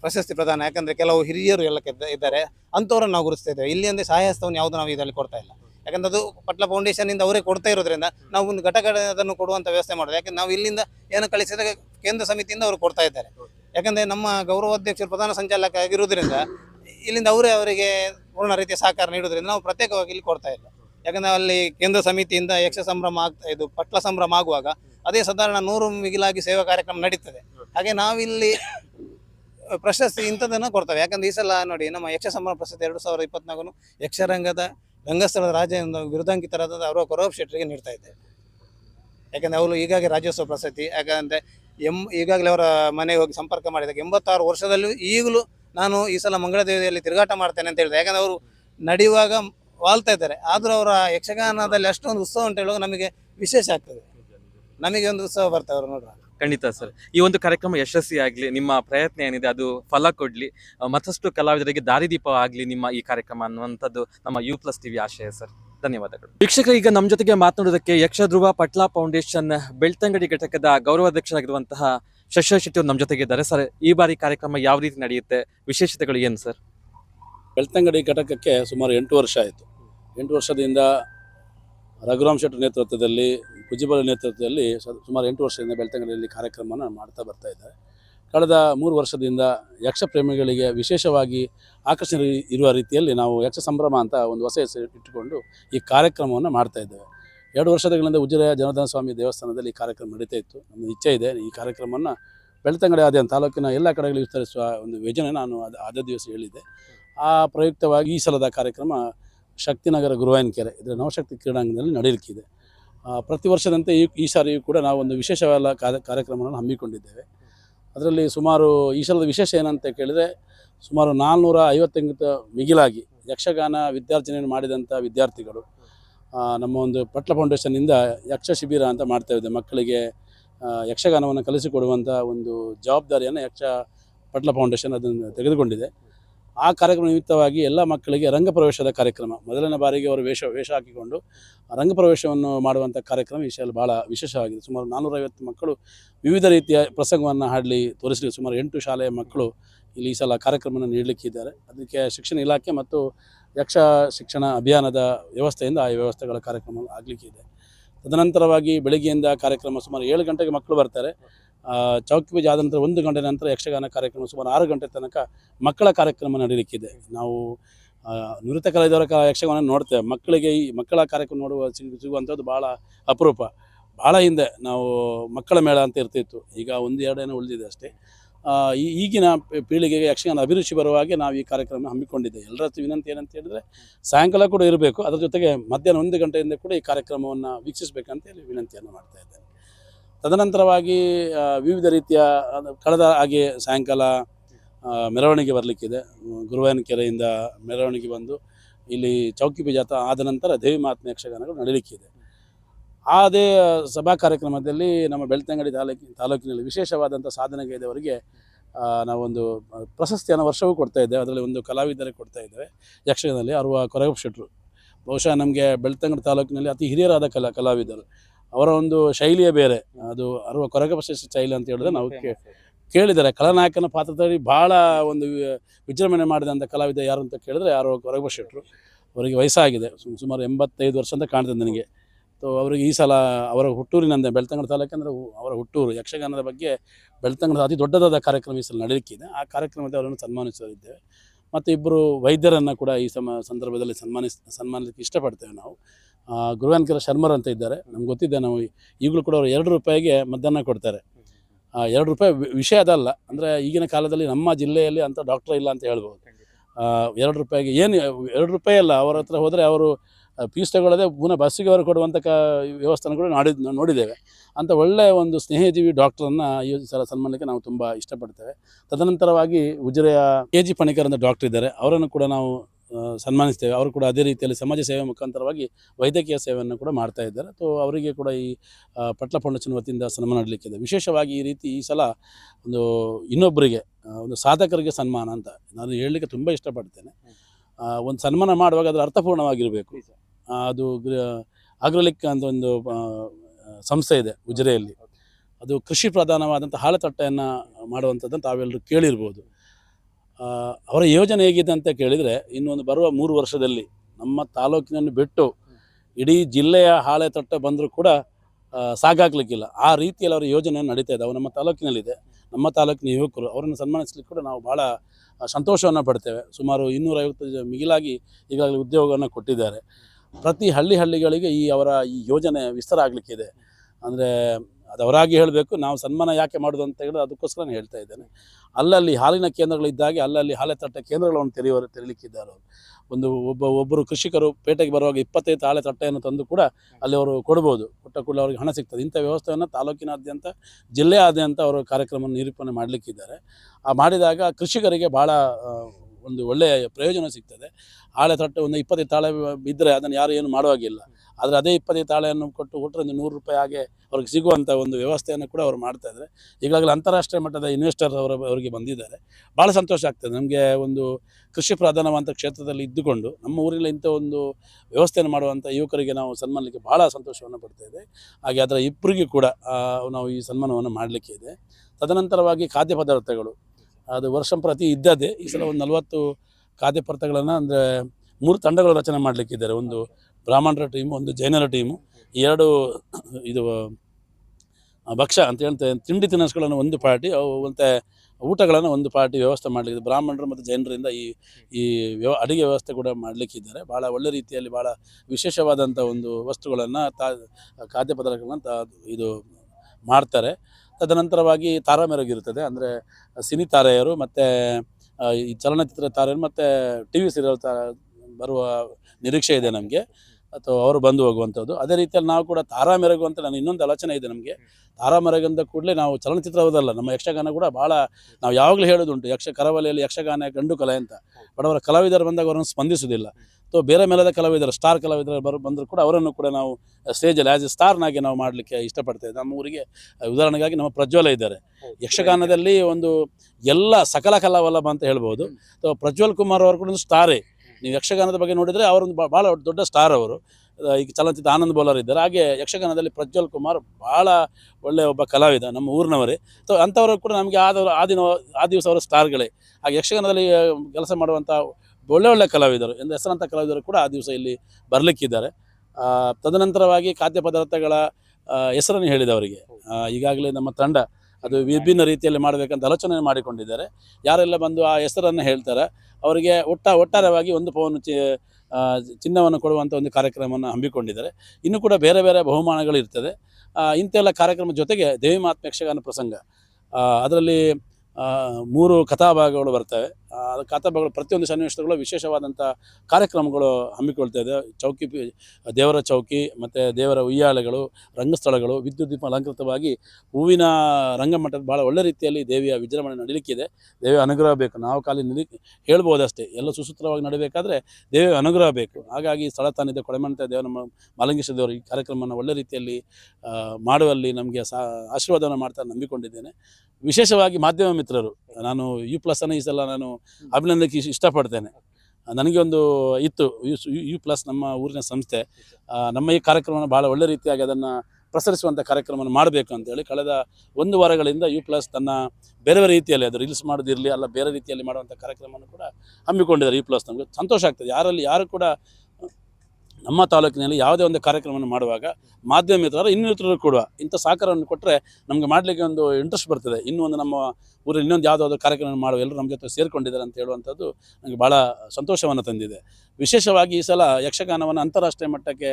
ಪ್ರಶಸ್ತಿ ಪ್ರದಾನ. ಯಾಕಂದರೆ ಕೆಲವು ಹಿರಿಯರು ಎಲ್ಲ ಇದ್ದಾರೆ, ಅಂಥವ್ರನ್ನ ನಾವು ಗುರುತಿಸ್ತಾ ಇದ್ದೇವೆ. ಇಲ್ಲಿ ಅಂದರೆ ಸಹಾಯ ಯಾವುದು ನಾವು ಇದರಲ್ಲಿ ಕೊಡ್ತಾ ಇಲ್ಲ. ಯಾಕಂದ್ರೆ ಅದು ಪಟ್ಲ ಫೌಂಡೇಶನ್ನಿಂದ ಅವರೇ ಕೊಡ್ತಾ ಇರೋದ್ರಿಂದ ನಾವು ಒಂದು ಘಟಕ ಅದನ್ನು ಕೊಡುವಂಥ ವ್ಯವಸ್ಥೆ ಮಾಡೋದು. ಯಾಕಂದ್ರೆ ನಾವು ಇಲ್ಲಿಂದ ಏನು ಕಳಿಸಿದಾಗ ಕೇಂದ್ರ ಸಮಿತಿಯಿಂದ ಅವರು ಕೊಡ್ತಾ ಇದ್ದಾರೆ. ಯಾಕಂದರೆ ನಮ್ಮ ಗೌರವಾಧ್ಯಕ್ಷರು ಪ್ರಧಾನ ಸಂಚಾಲಕ ಆಗಿರುವುದರಿಂದ ಇಲ್ಲಿಂದ ಅವರೇ ಅವರಿಗೆ ಪೂರ್ಣ ರೀತಿಯ ಸಹಕಾರ ನೀಡೋದ್ರಿಂದ ನಾವು ಪ್ರತ್ಯೇಕವಾಗಿ ಇಲ್ಲಿ ಕೊಡ್ತಾ ಇಲ್ಲ. ಯಾಕಂದ್ರೆ ಅಲ್ಲಿ ಕೇಂದ್ರ ಸಮಿತಿಯಿಂದ ಯಕ್ಷ ಸಂಭ್ರಮ ಆಗ್ತಾ, ಇದು ಪಟ್ಲ ಸಂಭ್ರಮ ಆಗುವಾಗ ಅದೇ ಸಾಧಾರಣ ನೂರು ಮಿಗಿಲಾಗಿ ಸೇವಾ ಕಾರ್ಯಕ್ರಮ ನಡೀತದೆ. ಹಾಗೆ ನಾವಿಲ್ಲಿ ಪ್ರಶಸ್ತಿ ಇಂಥದ್ದನ್ನು ಕೊಡ್ತವೆ. ಯಾಕಂದ್ರೆ ಈ ಸಲ ನೋಡಿ ನಮ್ಮ ಯಕ್ಷ ಸಂಭ್ರಮ ಪ್ರಶಸ್ತಿ ಎರಡು ಸಾವಿರದ ಇಪ್ಪತ್ನಾಲ್ಕು ಯಕ್ಷರಂಗದ ರಂಗಸ್ಥಳದ ರಾಜ ಬಿರುದಾಂಕಿತರಾದ ಅವರ ಕೊರಬ್ ಶೆಟ್ಟರಿಗೆ ನೀಡ್ತಾ ಇದ್ದೆ ಯಾಕಂದ್ರೆ ಅವರು ಈಗಾಗಲೇ ರಾಜ್ಯೋತ್ಸವ ಪ್ರಶಸ್ತಿ, ಯಾಕಂದ್ರೆ ಎಂ ಈಗಾಗಲೇ ಅವರ ಮನೆಗೆ ಹೋಗಿ ಸಂಪರ್ಕ ಮಾಡಿದಾಗ ಎಂಬತ್ತಾರು ವರ್ಷದಲ್ಲೂ ಈಗಲೂ ನಾನು ಈ ಸಲ ಮಂಗಳದೇವಿಯಲ್ಲಿ ತಿರುಗಾಟ ಮಾಡ್ತೇನೆ ಅಂತ ಹೇಳಿದೆ. ಯಾಕಂದ್ರೆ ಅವರು ನಡೆಯುವಾಗ ವಾಲ್ತಾ ಇದ್ದಾರೆ. ಆದರೂ ಅವರ ಯಕ್ಷಗಾನದಲ್ಲಿ ಅಷ್ಟೊಂದು ಉತ್ಸವ ಅಂತ ಹೇಳುವಾಗ ನಮಗೆ ವಿಶೇಷ ಆಗ್ತದೆ. ನಮಗೆ ಒಂದು ಉತ್ಸವ ಬರ್ತವೆ ಅವರು ನೋಡುವಾಗ. ಖಂಡಿತ ಸರ್. ಈ ಒಂದು ಕಾರ್ಯಕ್ರಮ ಯಶಸ್ವಿ ಆಗಲಿ ನಿಮ್ಮ ಪ್ರಯತ್ನ ಏನಿದೆ ಅದು ಫಲ ಕೊಡ್ಲಿ. ಮತ್ತಷ್ಟು ಕಲಾವಿದರಿಗೆ ದಾರಿದೀಪ ಆಗಲಿ ನಿಮ್ಮ ಈ ಕಾರ್ಯಕ್ರಮ ಅನ್ನುವಂಥದ್ದು ನಮ್ಮ ಯು ಪ್ಲಸ್ ಟಿವಿ ಆಶಯ ಸರ್. ಧನ್ಯವಾದಗಳು. ವೀಕ್ಷಕರು ಈಗ ನಮ್ಮ ಜೊತೆಗೆ ಮಾತನಾಡೋದಕ್ಕೆ ಯಕ್ಷಧ್ರುವ ಪಟ್ಲಾ ಫೌಂಡೇಶನ್ ಬೆಳ್ತಂಗಡಿ ಘಟಕದ ಗೌರವಾಧ್ಯಕ್ಷರಾಗಿರುವಂತಹ ಶಶಿ ಶೆಟ್ಟಿ ಅವರು ನಮ್ಮ ಜೊತೆಗೆ ಇದ್ದಾರೆ. ಸರ್ ಈ ಬಾರಿ ಕಾರ್ಯಕ್ರಮ ಯಾವ ರೀತಿ ನಡೆಯುತ್ತೆ? ವಿಶೇಷತೆಗಳು ಏನು ಸರ್? ಬೆಳ್ತಂಗಡಿ ಘಟಕಕ್ಕೆ ಸುಮಾರು ಎಂಟು ವರ್ಷ ಆಯಿತು. ಎಂಟು ವರ್ಷದಿಂದ ರಘುರಾಮ್ ಶೆಟ್ಟರ್ ನೇತೃತ್ವದಲ್ಲಿ ಕುಜಿಬಲ ನೇತೃತ್ವದಲ್ಲಿ ಸುಮಾರು ಎಂಟು ವರ್ಷದಿಂದ ಬೆಳ್ತಂಗಡಿಯಲ್ಲಿ ಕಾರ್ಯಕ್ರಮವನ್ನು ಮಾಡ್ತಾ ಬರ್ತಾ ಇದ್ದಾರೆ ಕಳೆದ ಮೂರು ವರ್ಷದಿಂದ ಯಕ್ಷ ಪ್ರೇಮಿಗಳಿಗೆ ವಿಶೇಷವಾಗಿ ಆಕರ್ಷಣೆ ಇರುವ ರೀತಿಯಲ್ಲಿ ನಾವು ಯಕ್ಷ ಸಂಭ್ರಮ ಅಂತ ಒಂದು ಹೊಸ ಹೆಸರು ಇಟ್ಟುಕೊಂಡು ಈ ಕಾರ್ಯಕ್ರಮವನ್ನು ಮಾಡ್ತಾ ಇದ್ದೇವೆ. ಎರಡು ವರ್ಷಗಳಿಂದ ಉಜಿರೆಯ ಜನಾರ್ದನ ಸ್ವಾಮಿ ದೇವಸ್ಥಾನದಲ್ಲಿ ಈ ಕಾರ್ಯಕ್ರಮ ನಡೀತಾ ಇತ್ತು. ನಮ್ಮ ಇಚ್ಛೆ ಇದೆ ಈ ಕಾರ್ಯಕ್ರಮವನ್ನು ಬೆಳ್ತಂಗಡಿ ಆದ್ಯಂತ ತಾಲೂಕಿನ ಎಲ್ಲ ಕಡೆಗಳಿಗೆ ವಿಸ್ತರಿಸುವ ಒಂದು ಯೋಜನೆ ನಾನು ಅದು ಅದೇ ದಿವಸ ಹೇಳಿದ್ದೆ. ಆ ಪ್ರಯುಕ್ತವಾಗಿ ಈ ಸಲದ ಕಾರ್ಯಕ್ರಮ ಶಕ್ತಿನಗರ ಗುರುವಾಯನ ಕೆರೆ ಇದರ ನವಶಕ್ತಿ ಕ್ರೀಡಾಂಗಣದಲ್ಲಿ ನಡೆಯಲಿಕ್ಕಿದೆ ಪ್ರತಿ ವರ್ಷದಂತೆ ಈ ಈ ಸಾರಿಯೂ ಕೂಡ ನಾವು ಒಂದು ವಿಶೇಷವಾದ ಕಾರ್ಯ ಕಾರ್ಯಕ್ರಮವನ್ನು ಹಮ್ಮಿಕೊಂಡಿದ್ದೇವೆ. ಅದರಲ್ಲಿ ಸುಮಾರು ಈ ಸಲದ ವಿಶೇಷ ಏನಂತ ಕೇಳಿದರೆ ಸುಮಾರು ನಾಲ್ನೂರ ಐವತ್ತಕ್ಕಿಂತ ಮಿಗಿಲಾಗಿ ಯಕ್ಷಗಾನ ವಿದ್ಯಾರ್ಜನೆಯನ್ನು ಮಾಡಿದಂಥ ವಿದ್ಯಾರ್ಥಿಗಳು ನಮ್ಮ ಒಂದು ಪಟ್ಲ ಫೌಂಡೇಶನ್ನಿಂದ ಯಕ್ಷ ಶಿಬಿರ ಅಂತ ಮಾಡ್ತಾ ಇದ್ದೆ ಮಕ್ಕಳಿಗೆ ಯಕ್ಷಗಾನವನ್ನು ಕಲಿಸಿಕೊಡುವಂಥ ಒಂದು ಜವಾಬ್ದಾರಿಯನ್ನು ಯಕ್ಷ ಪಟ್ಲ ಫೌಂಡೇಶನ್ ಅದನ್ನು ತೆಗೆದುಕೊಂಡಿದೆ. ಆ ಕಾರ್ಯಕ್ರಮ ನಿಮಿತ್ತವಾಗಿ ಎಲ್ಲ ಮಕ್ಕಳಿಗೆ ರಂಗಪ್ರವೇಶದ ಕಾರ್ಯಕ್ರಮ. ಮೊದಲನೇ ಬಾರಿಗೆ ಅವರು ವೇಷ ವೇಷ ಹಾಕಿಕೊಂಡು ರಂಗಪ್ರವೇಶವನ್ನು ಮಾಡುವಂಥ ಕಾರ್ಯಕ್ರಮ ಈ ಸಲ ಭಾಳ ವಿಶೇಷವಾಗಿದೆ. ಸುಮಾರು ನಾನ್ನೂರೈವತ್ತು ಮಕ್ಕಳು ವಿವಿಧ ರೀತಿಯ ಪ್ರಸಂಗವನ್ನು ಹಾಡಲಿ ತೋರಿಸಲಿ. ಸುಮಾರು ಎಂಟು ಶಾಲೆಯ ಮಕ್ಕಳು ಇಲ್ಲಿ ಈ ಸಲ ಕಾರ್ಯಕ್ರಮವನ್ನು ನೀಡಲಿಕ್ಕಿದ್ದಾರೆ ಅದಕ್ಕೆ ಶಿಕ್ಷಣ ಇಲಾಖೆ ಮತ್ತು ಯಕ್ಷ ಶಿಕ್ಷಣ ಅಭಿಯಾನದ ವ್ಯವಸ್ಥೆಯಿಂದ ಆ ವ್ಯವಸ್ಥೆಗಳ ಕಾರ್ಯಕ್ರಮ ಆಗಲಿಕ್ಕಿದೆ. ತದನಂತರವಾಗಿ ಬೆಳಗ್ಗೆಯಿಂದ ಕಾರ್ಯಕ್ರಮ ಸುಮಾರು ಏಳು ಗಂಟೆಗೆ ಮಕ್ಕಳು ಬರ್ತಾರೆ. ಚೌಕಿ ಪೂಜೆ ಆದ ನಂತರ ಒಂದು ಗಂಟೆ ನಂತರ ಯಕ್ಷಗಾನ ಕಾರ್ಯಕ್ರಮ ಸುಮಾರು ಆರು ಗಂಟೆ ತನಕ ಮಕ್ಕಳ ಕಾರ್ಯಕ್ರಮ ನಡೀಲಿಕ್ಕಿದೆ. ನಾವು ನಿವೃತ್ತ ಕಲಾವಿದರ ಯಕ್ಷಗಾನ ನೋಡ್ತೇವೆ. ಮಕ್ಕಳಿಗೆ ಈ ಮಕ್ಕಳ ಕಾರ್ಯಕ್ರಮ ನೋಡುವ ಸಿಗು, ಸಿಗುವಂಥದ್ದು ಭಾಳ ಅಪರೂಪ. ಭಾಳ ಹಿಂದೆ ನಾವು ಮಕ್ಕಳ ಮೇಳ ಅಂತ ಇರ್ತಿತ್ತು. ಈಗ ಒಂದು ಎರಡೇನೋ ಉಳಿದಿದೆ ಅಷ್ಟೇ. ಈಗಿನ ಪೀಳಿಗೆಗೆ ಯಕ್ಷಗಾನ ಅಭಿರುಚಿ ಬರುವ ಹಾಗೆ ನಾವು ಈ ಕಾರ್ಯಕ್ರಮ ಹಮ್ಮಿಕೊಂಡಿದ್ದೆ ಎಲ್ಲರ ವಿನಂತಿ ಏನಂತ ಹೇಳಿದ್ರೆ ಸಾಯಂಕಾಲ ಕೂಡ ಇರಬೇಕು. ಅದರ ಜೊತೆಗೆ ಮಧ್ಯಾಹ್ನ ಒಂದು ಗಂಟೆಯಿಂದ ಕೂಡ ಈ ಕಾರ್ಯಕ್ರಮವನ್ನು ವೀಕ್ಷಿಸಬೇಕಂತ ಹೇಳಿ ವಿನಂತಿಯನ್ನು ಮಾಡ್ತಾ ಇದ್ದೇನೆ. ತದನಂತರವಾಗಿ ವಿವಿಧ ರೀತಿಯ ಕಳೆದ ಹಾಗೆ ಸಾಯಂಕಾಲ ಮೆರವಣಿಗೆ ಬರಲಿಕ್ಕಿದೆ. ಗುರುವಾಯನ ಕೆರೆಯಿಂದ ಮೆರವಣಿಗೆ ಬಂದು ಇಲ್ಲಿ ಚೌಕಿ ಪೂಜಾತ ಆದ ನಂತರ ದೇವಿ ಮಾತನ ಯಕ್ಷಗಾನಗಳು ನಡೀಲಿಕ್ಕಿದೆ. ಅದೇ ಸಭಾ ಕಾರ್ಯಕ್ರಮದಲ್ಲಿ ನಮ್ಮ ಬೆಳ್ತಂಗಡಿ ತಾಲೂಕಿ, ತಾಲೂಕಿನಲ್ಲಿ ವಿಶೇಷವಾದಂಥ ಸಾಧನೆಗೈದವರಿಗೆ ನಾವೊಂದು ಪ್ರಶಸ್ತಿಯನ್ನು ವರ್ಷವೂ ಕೊಡ್ತಾ ಇದ್ದೇವೆ. ಅದರಲ್ಲಿ ಒಂದು ಕಲಾವಿದರಿಗೆ ಕೊಡ್ತಾ ಇದ್ದೇವೆ ಯಕ್ಷಗಾನದಲ್ಲಿ ಅರುವ ಕೊರಗಪ್ಪ ಶೆಟ್ರು. ಬಹುಶಃ ನಮಗೆ ಬೆಳ್ತಂಗಡಿ ತಾಲೂಕಿನಲ್ಲಿ ಅತಿ ಹಿರಿಯರಾದ ಕಲಾ, ಕಲಾವಿದರು. ಅವರ ಒಂದು ಶೈಲಿಯೇ ಬೇರೆ. ಅದು ಅರುವ ಕೊರಗ ಪ್ರಶಸ್ತಿ ಶೈಲಿ ಅಂತ ಹೇಳಿದ್ರೆ ನಾವು ಕೇಳಿದ್ದಾರೆ. ಕಲಾನಾಯಕನ ಪಾತ್ರದಲ್ಲಿ ಭಾಳ ಒಂದು ವಿಜೃಂಭಣೆ ಮಾಡಿದಂಥ ಕಲಾವಿದ ಯಾರು ಅಂತ ಕೇಳಿದ್ರೆ ಯಾರು ಕೊರಗ ಶೆಟ್ಟರು ಅವರಿಗೆ ವಯಸ್ಸಾಗಿದೆ. ಸುಮಾರು ಎಂಬತ್ತೈದು ವರ್ಷ ಅಂತ ಕಾಣ್ತದೆ ನನಗೆ. ಸೊ ಅವರಿಗೆ ಈ ಸಲ ಅವರ ಹುಟ್ಟೂರಿನಂದೆ ಬೆಳ್ತಂಗಡ ತಾಲೂಕಂದ್ರೆ ಅವರ ಹುಟ್ಟೂರು ಯಕ್ಷಗಾನದ ಬಗ್ಗೆ ಬೆಳ್ತಂಗಡದ ಅತಿ ದೊಡ್ಡದಾದ ಕಾರ್ಯಕ್ರಮ ಈ ಸಲ ನಡೆಯಲಿಕ್ಕಿದೆ ಆ ಕಾರ್ಯಕ್ರಮದಲ್ಲಿ ಅವರನ್ನು ಸನ್ಮಾನಿಸಲಿದ್ದೇವೆ ಮತ್ತು ಇಬ್ಬರು ವೈದ್ಯರನ್ನು ಕೂಡ ಈ ಸಮ ಸಂದರ್ಭದಲ್ಲಿ ಸನ್ಮಾನಿಸ್ ಸನ್ಮಾನಿಸಲಿಕ್ಕೆ ಇಷ್ಟಪಡ್ತೇವೆ ನಾವು. ಗುರುವಾನ್ಕರ ಶರ್ಮರ್ ಅಂತ ಇದ್ದಾರೆ. ನಮ್ಗೆ ಗೊತ್ತಿದೆ, ನಾವು ಈಗಲೂ ಕೂಡ ಅವರು ಎರಡು ರೂಪಾಯಿಗೆ ಮದ್ದನ್ನ ಕೊಡ್ತಾರೆ. ಎರಡು ರೂಪಾಯಿ ವಿಷಯ ಅದಲ್ಲ. ಅಂದರೆ ಈಗಿನ ಕಾಲದಲ್ಲಿ ನಮ್ಮ ಜಿಲ್ಲೆಯಲ್ಲಿ ಅಂಥ ಡಾಕ್ಟರ್ ಇಲ್ಲ ಅಂತ ಹೇಳ್ಬೋದು. ಎರಡು ರೂಪಾಯಿಗೆ ಏನು, ಎರಡು ರೂಪಾಯಿ ಅಲ್ಲ, ಅವರ ಹತ್ರ ಹೋದರೆ ಅವರು ಪೀಸ್ ತಗೊಳ್ಳದೆ ಪುನಃ ಬಸ್ಸಿಗೆ ಅವರು ಕೊಡುವಂಥ ಕ ವ್ಯವಸ್ಥೆನ ಕೂಡ ನಾಡಿ ನೋಡಿದ್ದೇವೆ. ಅಂತ ಒಳ್ಳೆಯ ಒಂದು ಸ್ನೇಹಜೀವಿ ಡಾಕ್ಟ್ರನ್ನು ಈ ಸಲ ಸನ್ಮಾನಕ್ಕೆ ನಾವು ತುಂಬ ಇಷ್ಟಪಡ್ತೇವೆ. ತದನಂತರವಾಗಿ ಉಜಿರೆಯ ಕೆ ಜಿ ಪಣಿಕರ್ ಅಂತ ಡಾಕ್ಟ್ರ್ ಇದ್ದಾರೆ. ಅವರನ್ನು ಕೂಡ ನಾವು ಸನ್ಮಾನಿಸ್ತೇವೆ. ಅವರು ಕೂಡ ಅದೇ ರೀತಿಯಲ್ಲಿ ಸಮಾಜ ಸೇವೆ ಮುಖಾಂತರವಾಗಿ ವೈದ್ಯಕೀಯ ಸೇವೆಯನ್ನು ಕೂಡ ಮಾಡ್ತಾ ಇದ್ದಾರೆ. ಸೊ ಅವರಿಗೆ ಕೂಡ ಈ ಪಟ್ಲ ಫೌಂಡೇಶನ್ ವತಿಯಿಂದ ಸನ್ಮಾನ ನೀಡಲಿಕ್ಕಿದೆ ವಿಶೇಷವಾಗಿ ಈ ರೀತಿ ಈ ಸಲ ಒಂದು ಇನ್ನೊಬ್ಬರಿಗೆ ಒಂದು ಸಾಧಕರಿಗೆ ಸನ್ಮಾನ ಅಂತ ನಾನು ಹೇಳಲಿಕ್ಕೆ ತುಂಬ ಇಷ್ಟಪಡ್ತೇನೆ. ಒಂದು ಸನ್ಮಾನ ಮಾಡುವಾಗ ಅದರ ಅರ್ಥಪೂರ್ಣವಾಗಿರಬೇಕು. ಅದು ಆಗ್ರಲಿಕ್ ಅಂತ ಒಂದು ಸಂಸ್ಥೆ ಇದೆ ಉಜಿರೆಯಲ್ಲಿ. ಅದು ಕೃಷಿ ಪ್ರಧಾನವಾದಂಥ ಹಾಳೆತಟ್ಟೆಯನ್ನು ಮಾಡುವಂಥದ್ದನ್ನು ತಾವೆಲ್ಲರೂ ಕೇಳಿರ್ಬೋದು. ಅವರ ಯೋಜನೆ ಹೇಗಿದೆ ಅಂತ ಕೇಳಿದರೆ ಇನ್ನೊಂದು ಬರುವ ಮೂರು ವರ್ಷದಲ್ಲಿ ನಮ್ಮ ತಾಲೂಕಿನನ್ನು ಬಿಟ್ಟು ಇಡೀ ಜಿಲ್ಲೆಯ ಹಾಳೆ ತಟ್ಟೆ ಬಂದರೂ ಕೂಡ ಸಾಗಾಗ್ಲಿಕ್ಕಿಲ್ಲ ಆ ರೀತಿಯಲ್ಲಿ ಅವರ ಯೋಜನೆ ನಡೀತಾ ಇದೆ. ಅವರು ನಮ್ಮ ತಾಲೂಕಿನಲ್ಲಿದೆ. ನಮ್ಮ ತಾಲೂಕಿನ ಯುವಕರು, ಅವರನ್ನು ಸನ್ಮಾನಿಸಲಿಕ್ಕೆ ಕೂಡ ನಾವು ಭಾಳ ಸಂತೋಷವನ್ನು ಪಡ್ತೇವೆ. ಸುಮಾರು ಇನ್ನೂರೈವತ್ತು ಮಿಗಿಲಾಗಿ ಈಗಾಗಲೇ ಉದ್ಯೋಗವನ್ನು ಕೊಟ್ಟಿದ್ದಾರೆ. ಪ್ರತಿ ಹಳ್ಳಿ ಹಳ್ಳಿಗಳಿಗೆ ಈ ಅವರ ಈ ಯೋಜನೆ ವಿಸ್ತಾರ ಆಗಲಿಕ್ಕಿದೆ. ಅಂದರೆ ಅದು ಅವರಾಗಿ ಹೇಳಬೇಕು, ನಾವು ಸನ್ಮಾನ ಯಾಕೆ ಮಾಡೋದು ಅಂತ ಹೇಳಿದ್ರೆ ಅದಕ್ಕೋಸ್ಕರ ಹೇಳ್ತಾ ಇದ್ದೇನೆ. ಅಲ್ಲಲ್ಲಿ ಹಾಲಿನ ಕೇಂದ್ರಗಳಿದ್ದಾಗೆ ಅಲ್ಲಲ್ಲಿ ಹಾಲೆ ತಟ್ಟೆ ಕೇಂದ್ರಗಳನ್ನು ತೆರೆಯುವ, ತೆರಲಿಕ್ಕಿದ್ದಾರೆ ಒಂದು ಒಬ್ಬ, ಒಬ್ಬರು ಕೃಷಿಕರು ಪೇಟೆಗೆ ಬರುವಾಗ ಇಪ್ಪತ್ತೈದು ಹಾಳೆ ತಟ್ಟೆಯನ್ನು ತಂದು ಕೂಡ ಅಲ್ಲಿ ಅವರು ಕೊಡ್ಬೋದು. ಕೊಟ್ಟ ಕೂಡಲೇ ಅವರಿಗೆ ಹಣ ಸಿಗ್ತದೆ. ಇಂಥ ವ್ಯವಸ್ಥೆಯನ್ನು ತಾಲೂಕಿನಾದ್ಯಂತ, ಜಿಲ್ಲೆಯಾದ್ಯಂತ ಅವರು ಕಾರ್ಯಕ್ರಮ ನಿರೂಪಣೆ ಮಾಡಲಿಕ್ಕಿದ್ದಾರೆ. ಆ ಮಾಡಿದಾಗ ಕೃಷಿಕರಿಗೆ ಭಾಳ ಒಂದು ಒಳ್ಳೆಯ ಪ್ರಯೋಜನ ಸಿಗ್ತದೆ. ಹಾಳೆ ತಟ್ಟೆ ಒಂದು ಇಪ್ಪತ್ತೈದು ತಾಳೆ ಇದ್ದರೆ ಅದನ್ನು ಯಾರು ಏನು ಮಾಡುವಾಗಿಲ್ಲ. ಆದರೆ ಅದೇ ಇಪ್ಪತ್ತೈದು ತಾಳೆಯನ್ನು ಕೊಟ್ಟು ಕೊಟ್ಟರೆ ಒಂದು ನೂರು ರೂಪಾಯಿ ಹಾಗೆ ಅವ್ರಿಗೆ ಸಿಗುವಂಥ ಒಂದು ವ್ಯವಸ್ಥೆಯನ್ನು ಕೂಡ ಅವರು ಮಾಡ್ತಾ ಇದ್ದಾರೆ ಈಗಾಗಲೇ ಅಂತಾರಾಷ್ಟ್ರೀಯ ಮಟ್ಟದ ಇನ್ವೆಸ್ಟರ್ ಅವರು ಅವರಿಗೆ ಬಂದಿದ್ದಾರೆ. ಭಾಳ ಸಂತೋಷ ಆಗ್ತದೆ. ನಮಗೆ ಒಂದು ಕೃಷಿ ಪ್ರಧಾನವಾದಂಥ ಕ್ಷೇತ್ರದಲ್ಲಿ ಇದ್ದುಕೊಂಡು ನಮ್ಮ ಊರಿನಲ್ಲಿ ಇಂಥ ಒಂದು ವ್ಯವಸ್ಥೆಯನ್ನು ಮಾಡುವಂಥ ಯುವಕರಿಗೆ ನಾವು ಸನ್ಮಾನಕ್ಕೆ ಭಾಳ ಸಂತೋಷವನ್ನು ಪಡ್ತಾ ಇದೆ. ಹಾಗೆ ಅದರ ಇಬ್ಬರಿಗೂ ಕೂಡ ನಾವು ಈ ಸನ್ಮಾನವನ್ನು ಮಾಡಲಿಕ್ಕೆ ಇದೆ. ತದನಂತರವಾಗಿ ಖಾದ್ಯ ಪದಾರ್ಥಗಳು. ಅದು ವರ್ಷ ಪ್ರತಿ ಇದ್ದದೇ ಈ ಸಲ ಒಂದು ನಲವತ್ತು ಖಾದ್ಯ ಪದಾರ್ಥಗಳನ್ನು ಅಂದರೆ ಮೂರು ತಂಡಗಳು ರಚನೆ ಮಾಡಲಿಕ್ಕಿದ್ದಾರೆ. ಒಂದು ಬ್ರಾಹ್ಮಣರ ಟೀಮು ಒಂದು ಜೈನರ ಟೀಮು ಎರಡು ಇದು ಭಕ್ಷ ಅಂತ ಹೇಳ್ತೇವೆ ತಿಂಡಿ ತಿನಿಸುಗಳನ್ನು ಒಂದು ಪಾರ್ಟಿ, ಅವು ಮತ್ತು ಊಟಗಳನ್ನು ಒಂದು ಪಾರ್ಟಿ ವ್ಯವಸ್ಥೆ ಮಾಡಲಿಕ್ಕೆ ಬ್ರಾಹ್ಮಣರು ಮತ್ತು ಜೈನರಿಂದ ಈ ಈ ವ್ಯವ, ಅಡುಗೆ ವ್ಯವಸ್ಥೆ ಕೂಡ ಮಾಡಲಿಕ್ಕಿದ್ದಾರೆ. ಭಾಳ ಒಳ್ಳೆ ರೀತಿಯಲ್ಲಿ ಭಾಳ ವಿಶೇಷವಾದಂಥ ಒಂದು ವಸ್ತುಗಳನ್ನು ತಾ, ಖಾದ್ಯ ಪದಾರ್ಥಗಳನ್ನು ಇದು ಮಾಡ್ತಾರೆ ತದನಂತರವಾಗಿ ತಾರಾಮೆರಗಿರುತ್ತದೆ ಅಂದರೆ ಸಿನಿ ತಾರೆಯರು ಮತ್ತು ಈ ಚಲನಚಿತ್ರ ತಾರೆಯರು ಮತ್ತು ಟಿ ವಿ ಸೀರಿಯಲ್ ತಾ, ಬರುವ ನಿರೀಕ್ಷೆ ಇದೆ ನಮಗೆ. ಅಥವಾ ಅವರು ಬಂದು ಹೋಗುವಂಥದ್ದು. ಅದೇ ರೀತಿಯಲ್ಲಿ ನಾವು ಕೂಡ ತಾರಾ ಮೆರಗು ಅಂತ ನಾನು ಇನ್ನೊಂದು ಆಲೋಚನೆ ಇದೆ ನಮಗೆ. ತಾರಾ ಮೆರಗಂದ ಕೂಡಲೇ ನಾವು ಚಲನಚಿತ್ರವದಲ್ಲ ನಮ್ಮ ಯಕ್ಷಗಾನ ಕೂಡ ಭಾಳ ನಾವು ಯಾವಾಗಲೂ ಹೇಳೋದುಂಟು ಯಕ್ಷ ಕರಾವಳಿಯಲ್ಲಿ ಯಕ್ಷಗಾನ ಗಂಡು ಕಲೆ ಅಂತ. ಬಡವರ ಕಲಾವಿದರು ಬಂದಾಗ ಅವರನ್ನು ಸ್ಪಂದಿಸುವುದಿಲ್ಲ. ಸೊ ಬೇರೆ ಮೇಲದ ಕಲಾವಿದರು ಸ್ಟಾರ್ ಕಲಾವಿದರು ಬರು ಬಂದರೂ ಕೂಡ ಅವರನ್ನು ಕೂಡ ನಾವು ಸ್ಟೇಜಲ್ಲಿ ಆ್ಯಸ್ ಎ ಸ್ಟಾರ್ನಾಗಿ ನಾವು ಮಾಡಲಿಕ್ಕೆ ಇಷ್ಟಪಡ್ತೇವೆ. ನಮ್ಮ ಊರಿಗೆ ಉದಾಹರಣೆಗಾಗಿ ನಮ್ಮ ಪ್ರಜ್ವಲ ಇದ್ದಾರೆ. ಯಕ್ಷಗಾನದಲ್ಲಿ ಒಂದು ಎಲ್ಲ ಸಕಲ ಕಲಾವಲ್ಲಭ ಅಂತ ಹೇಳ್ಬೋದು. ಸೊ ಪ್ರಜ್ವಲ್ ಕುಮಾರ್ ಅವರು ಕೂಡ ಒಂದು ಸ್ಟಾರೇ. ನೀವು ಯಕ್ಷಗಾನದ ಬಗ್ಗೆ ನೋಡಿದರೆ ಅವರೊಂದು ಭಾಳ ದೊಡ್ಡ ಸ್ಟಾರ್ ಅವರು. ಈಗ ಚಲನಚಿತ್ರ ಆನಂದ್ ಬೋಲರ್ ಇದ್ದಾರೆ. ಹಾಗೆ ಯಕ್ಷಗಾನದಲ್ಲಿ ಪ್ರಜ್ವಲ್ ಕುಮಾರ್ ಭಾಳ ಒಳ್ಳೆಯ ಒಬ್ಬ ಕಲಾವಿದ ನಮ್ಮ ಊರಿನವರೇ. ಸೊ ಅಂಥವರು ಕೂಡ ನಮಗೆ ಆದವರು ಆ ದಿನ ಆ ದಿವಸ ಅವರು ಸ್ಟಾರ್ಗಳೇ. ಹಾಗೆ ಯಕ್ಷಗಾನದಲ್ಲಿ ಕೆಲಸ ಮಾಡುವಂಥ ಒಳ್ಳೆ ಒಳ್ಳೆ ಕಲಾವಿದರು, ಎಂದು ಹೆಸರಂಥ ಕಲಾವಿದರು ಕೂಡ ಆ ದಿವಸ ಇಲ್ಲಿ ಬರಲಿಕ್ಕಿದ್ದಾರೆ. ತದನಂತರವಾಗಿ ಖಾದ್ಯ ಪದಾರ್ಥಗಳ ಹೆಸರನ್ನು ಹೇಳಿದವರಿಗೆ. ಈಗಾಗಲೇ ನಮ್ಮ ತಂಡ ಅದು ವಿಭಿನ್ನ ರೀತಿಯಲ್ಲಿ ಮಾಡಬೇಕಂತ ಆಲೋಚನೆ ಮಾಡಿಕೊಂಡಿದ್ದಾರೆ. ಯಾರೆಲ್ಲ ಬಂದು ಆ ಹೆಸರನ್ನು ಹೇಳ್ತಾರೆ, ಅವರಿಗೆ ಒಟ್ಟ ಒಟ್ಟಾರವಾಗಿ ಒಂದು ಪವನ್ ಚಿ ಚಿನ್ನವನ್ನು ಕೊಡುವಂಥ ಒಂದು ಕಾರ್ಯಕ್ರಮವನ್ನು ಹಮ್ಮಿಕೊಂಡಿದ್ದಾರೆ. ಇನ್ನು ಕೂಡ ಬೇರೆ ಬೇರೆ ಬಹುಮಾನಗಳು ಇರ್ತದೆ. ಇಂಥೆಲ್ಲ ಕಾರ್ಯಕ್ರಮದ ಜೊತೆಗೆ ದೇವಿ ಮಾತ್ಮ ಯಕ್ಷಗಾನ ಪ್ರಸಂಗ ಅದರಲ್ಲಿ ಮೂರು ಕಥಾಭಾಗಗಳು ಬರ್ತವೆ. ಆ, ಕಥಾಭಾಗಗಳು ಪ್ರತಿಯೊಂದು ಸನ್ನಿವೇಶಗಳು ವಿಶೇಷವಾದಂಥ ಕಾರ್ಯಕ್ರಮಗಳು ಹಮ್ಮಿಕೊಳ್ತಾ ಇದೆ. ಚೌಕಿ ದೇವರ ಚೌಕಿ ಮತ್ತು ದೇವರ ಉಯ್ಯಾಲೆಗಳು ರಂಗಸ್ಥಳಗಳು ವಿದ್ಯುತ್ ದೀಪ ಅಲಂಕೃತವಾಗಿ ಹೂವಿನ ರಂಗಮಟ್ಟದ ಭಾಳ ಒಳ್ಳೆ ರೀತಿಯಲ್ಲಿ ದೇವಿಯ ವಿಜೃಂಭಣೆ ನಡೀಲಿಕ್ಕಿದೆ. ದೇವಿಯ ಅನುಗ್ರಹ ಬೇಕು. ನಾವು ಖಾಲಿ ನಿಲಿ ಹೇಳ್ಬೋದಷ್ಟೇ ಎಲ್ಲ ಸುಸೂತ್ರವಾಗಿ ನಡೀಬೇಕಾದ್ರೆ ದೇವಿಯ ಅನುಗ್ರಹ ಬೇಕು. ಹಾಗಾಗಿ ಸ್ಥಳ ತಾನಿದೆ ಕೊಳೆಮಂತ ದೇವ ನಮ್ಮ ದೇವರು ಈ ಕಾರ್ಯಕ್ರಮವನ್ನು ಒಳ್ಳೆ ರೀತಿಯಲ್ಲಿ ಮಾಡುವಲ್ಲಿ ನಮಗೆ ಸಾ ಆಶೀರ್ವಾದವನ್ನು ಮಾಡ್ತಾ ನಂಬಿಕೊಂಡಿದ್ದೇನೆ. ವಿಶೇಷವಾಗಿ ಮಾಧ್ಯಮ ಮಿತ್ರರು. ನಾನು ಯು ಪ್ಲಸ್ ಅನ್ನ ಈ ಸಲ ನಾನು ಅಭಿನಂದಕ್ಕೆ ಇಷ್ಟ- ಇಷ್ಟಪಡ್ತೇನೆ. ನನಗೆ ಒಂದು ಇತ್ತು. ಯು ಯು- ಯು ಪ್ಲಸ್ ನಮ್ಮ ಊರಿನ ಸಂಸ್ಥೆ. ನಮ್ಮ ಈ ಕಾರ್ಯಕ್ರಮವನ್ನು ಭಾಳ ಒಳ್ಳೆ ರೀತಿಯಾಗಿ ಅದನ್ನು ಪ್ರಸರಿಸುವಂಥ ಕಾರ್ಯಕ್ರಮವನ್ನು ಮಾಡಬೇಕು ಅಂತೇಳಿ ಕಳೆದ ಒಂದು ವಾರಗಳಿಂದ ಯು ಪ್ಲಸ್ ತನ್ನ ಬೇರೆ ಬೇರೆ ರೀತಿಯಲ್ಲಿ ಅದು ರೀಲ್ಸ್ ಮಾಡೋದಿರಲಿ ಅಲ್ಲ ಬೇರೆ ರೀತಿಯಲ್ಲಿ ಮಾಡುವಂಥ ಕಾರ್ಯಕ್ರಮವನ್ನು ಕೂಡ ಹಮ್ಮಿಕೊಂಡಿದ್ದಾರೆ. ಯು ಪ್ಲಸ್ ನಮಗೆ ಸಂತೋಷ ಆಗ್ತದೆ. ಯಾರಲ್ಲಿ ಯಾರು ಕೂಡ ನಮ್ಮ ತಾಲೂಕಿನಲ್ಲಿ ಯಾವುದೇ ಒಂದು ಕಾರ್ಯಕ್ರಮವನ್ನು ಮಾಡುವಾಗ ಮಾಧ್ಯಮ ಮಿತ್ರರು ಇನ್ನಿತರರು ಕೊಡುವ ಇಂಥ ಸಹಕಾರವನ್ನು ಕೊಟ್ಟರೆ ನಮಗೆ ಮಾಡಲಿಕ್ಕೆ ಒಂದು ಇಂಟ್ರೆಸ್ಟ್ ಬರ್ತದೆ. ಇನ್ನೂ ಒಂದು ನಮ್ಮ ಊರು ಇನ್ನೊಂದು ಯಾವುದಾದ್ರು ಕಾರ್ಯಕ್ರಮ ಮಾಡುವ ಎಲ್ಲರೂ ನಮ್ಮ ಜೊತೆ ಸೇರಿಕೊಂಡಿದ್ದಾರೆ ಅಂತ ಹೇಳುವಂಥದ್ದು ನನಗೆ ಭಾಳ ಸಂತೋಷವನ್ನು ತಂದಿದೆ. ವಿಶೇಷವಾಗಿ ಈ ಸಲ ಯಕ್ಷಗಾನವನ್ನು ಅಂತಾರಾಷ್ಟ್ರೀಯ ಮಟ್ಟಕ್ಕೆ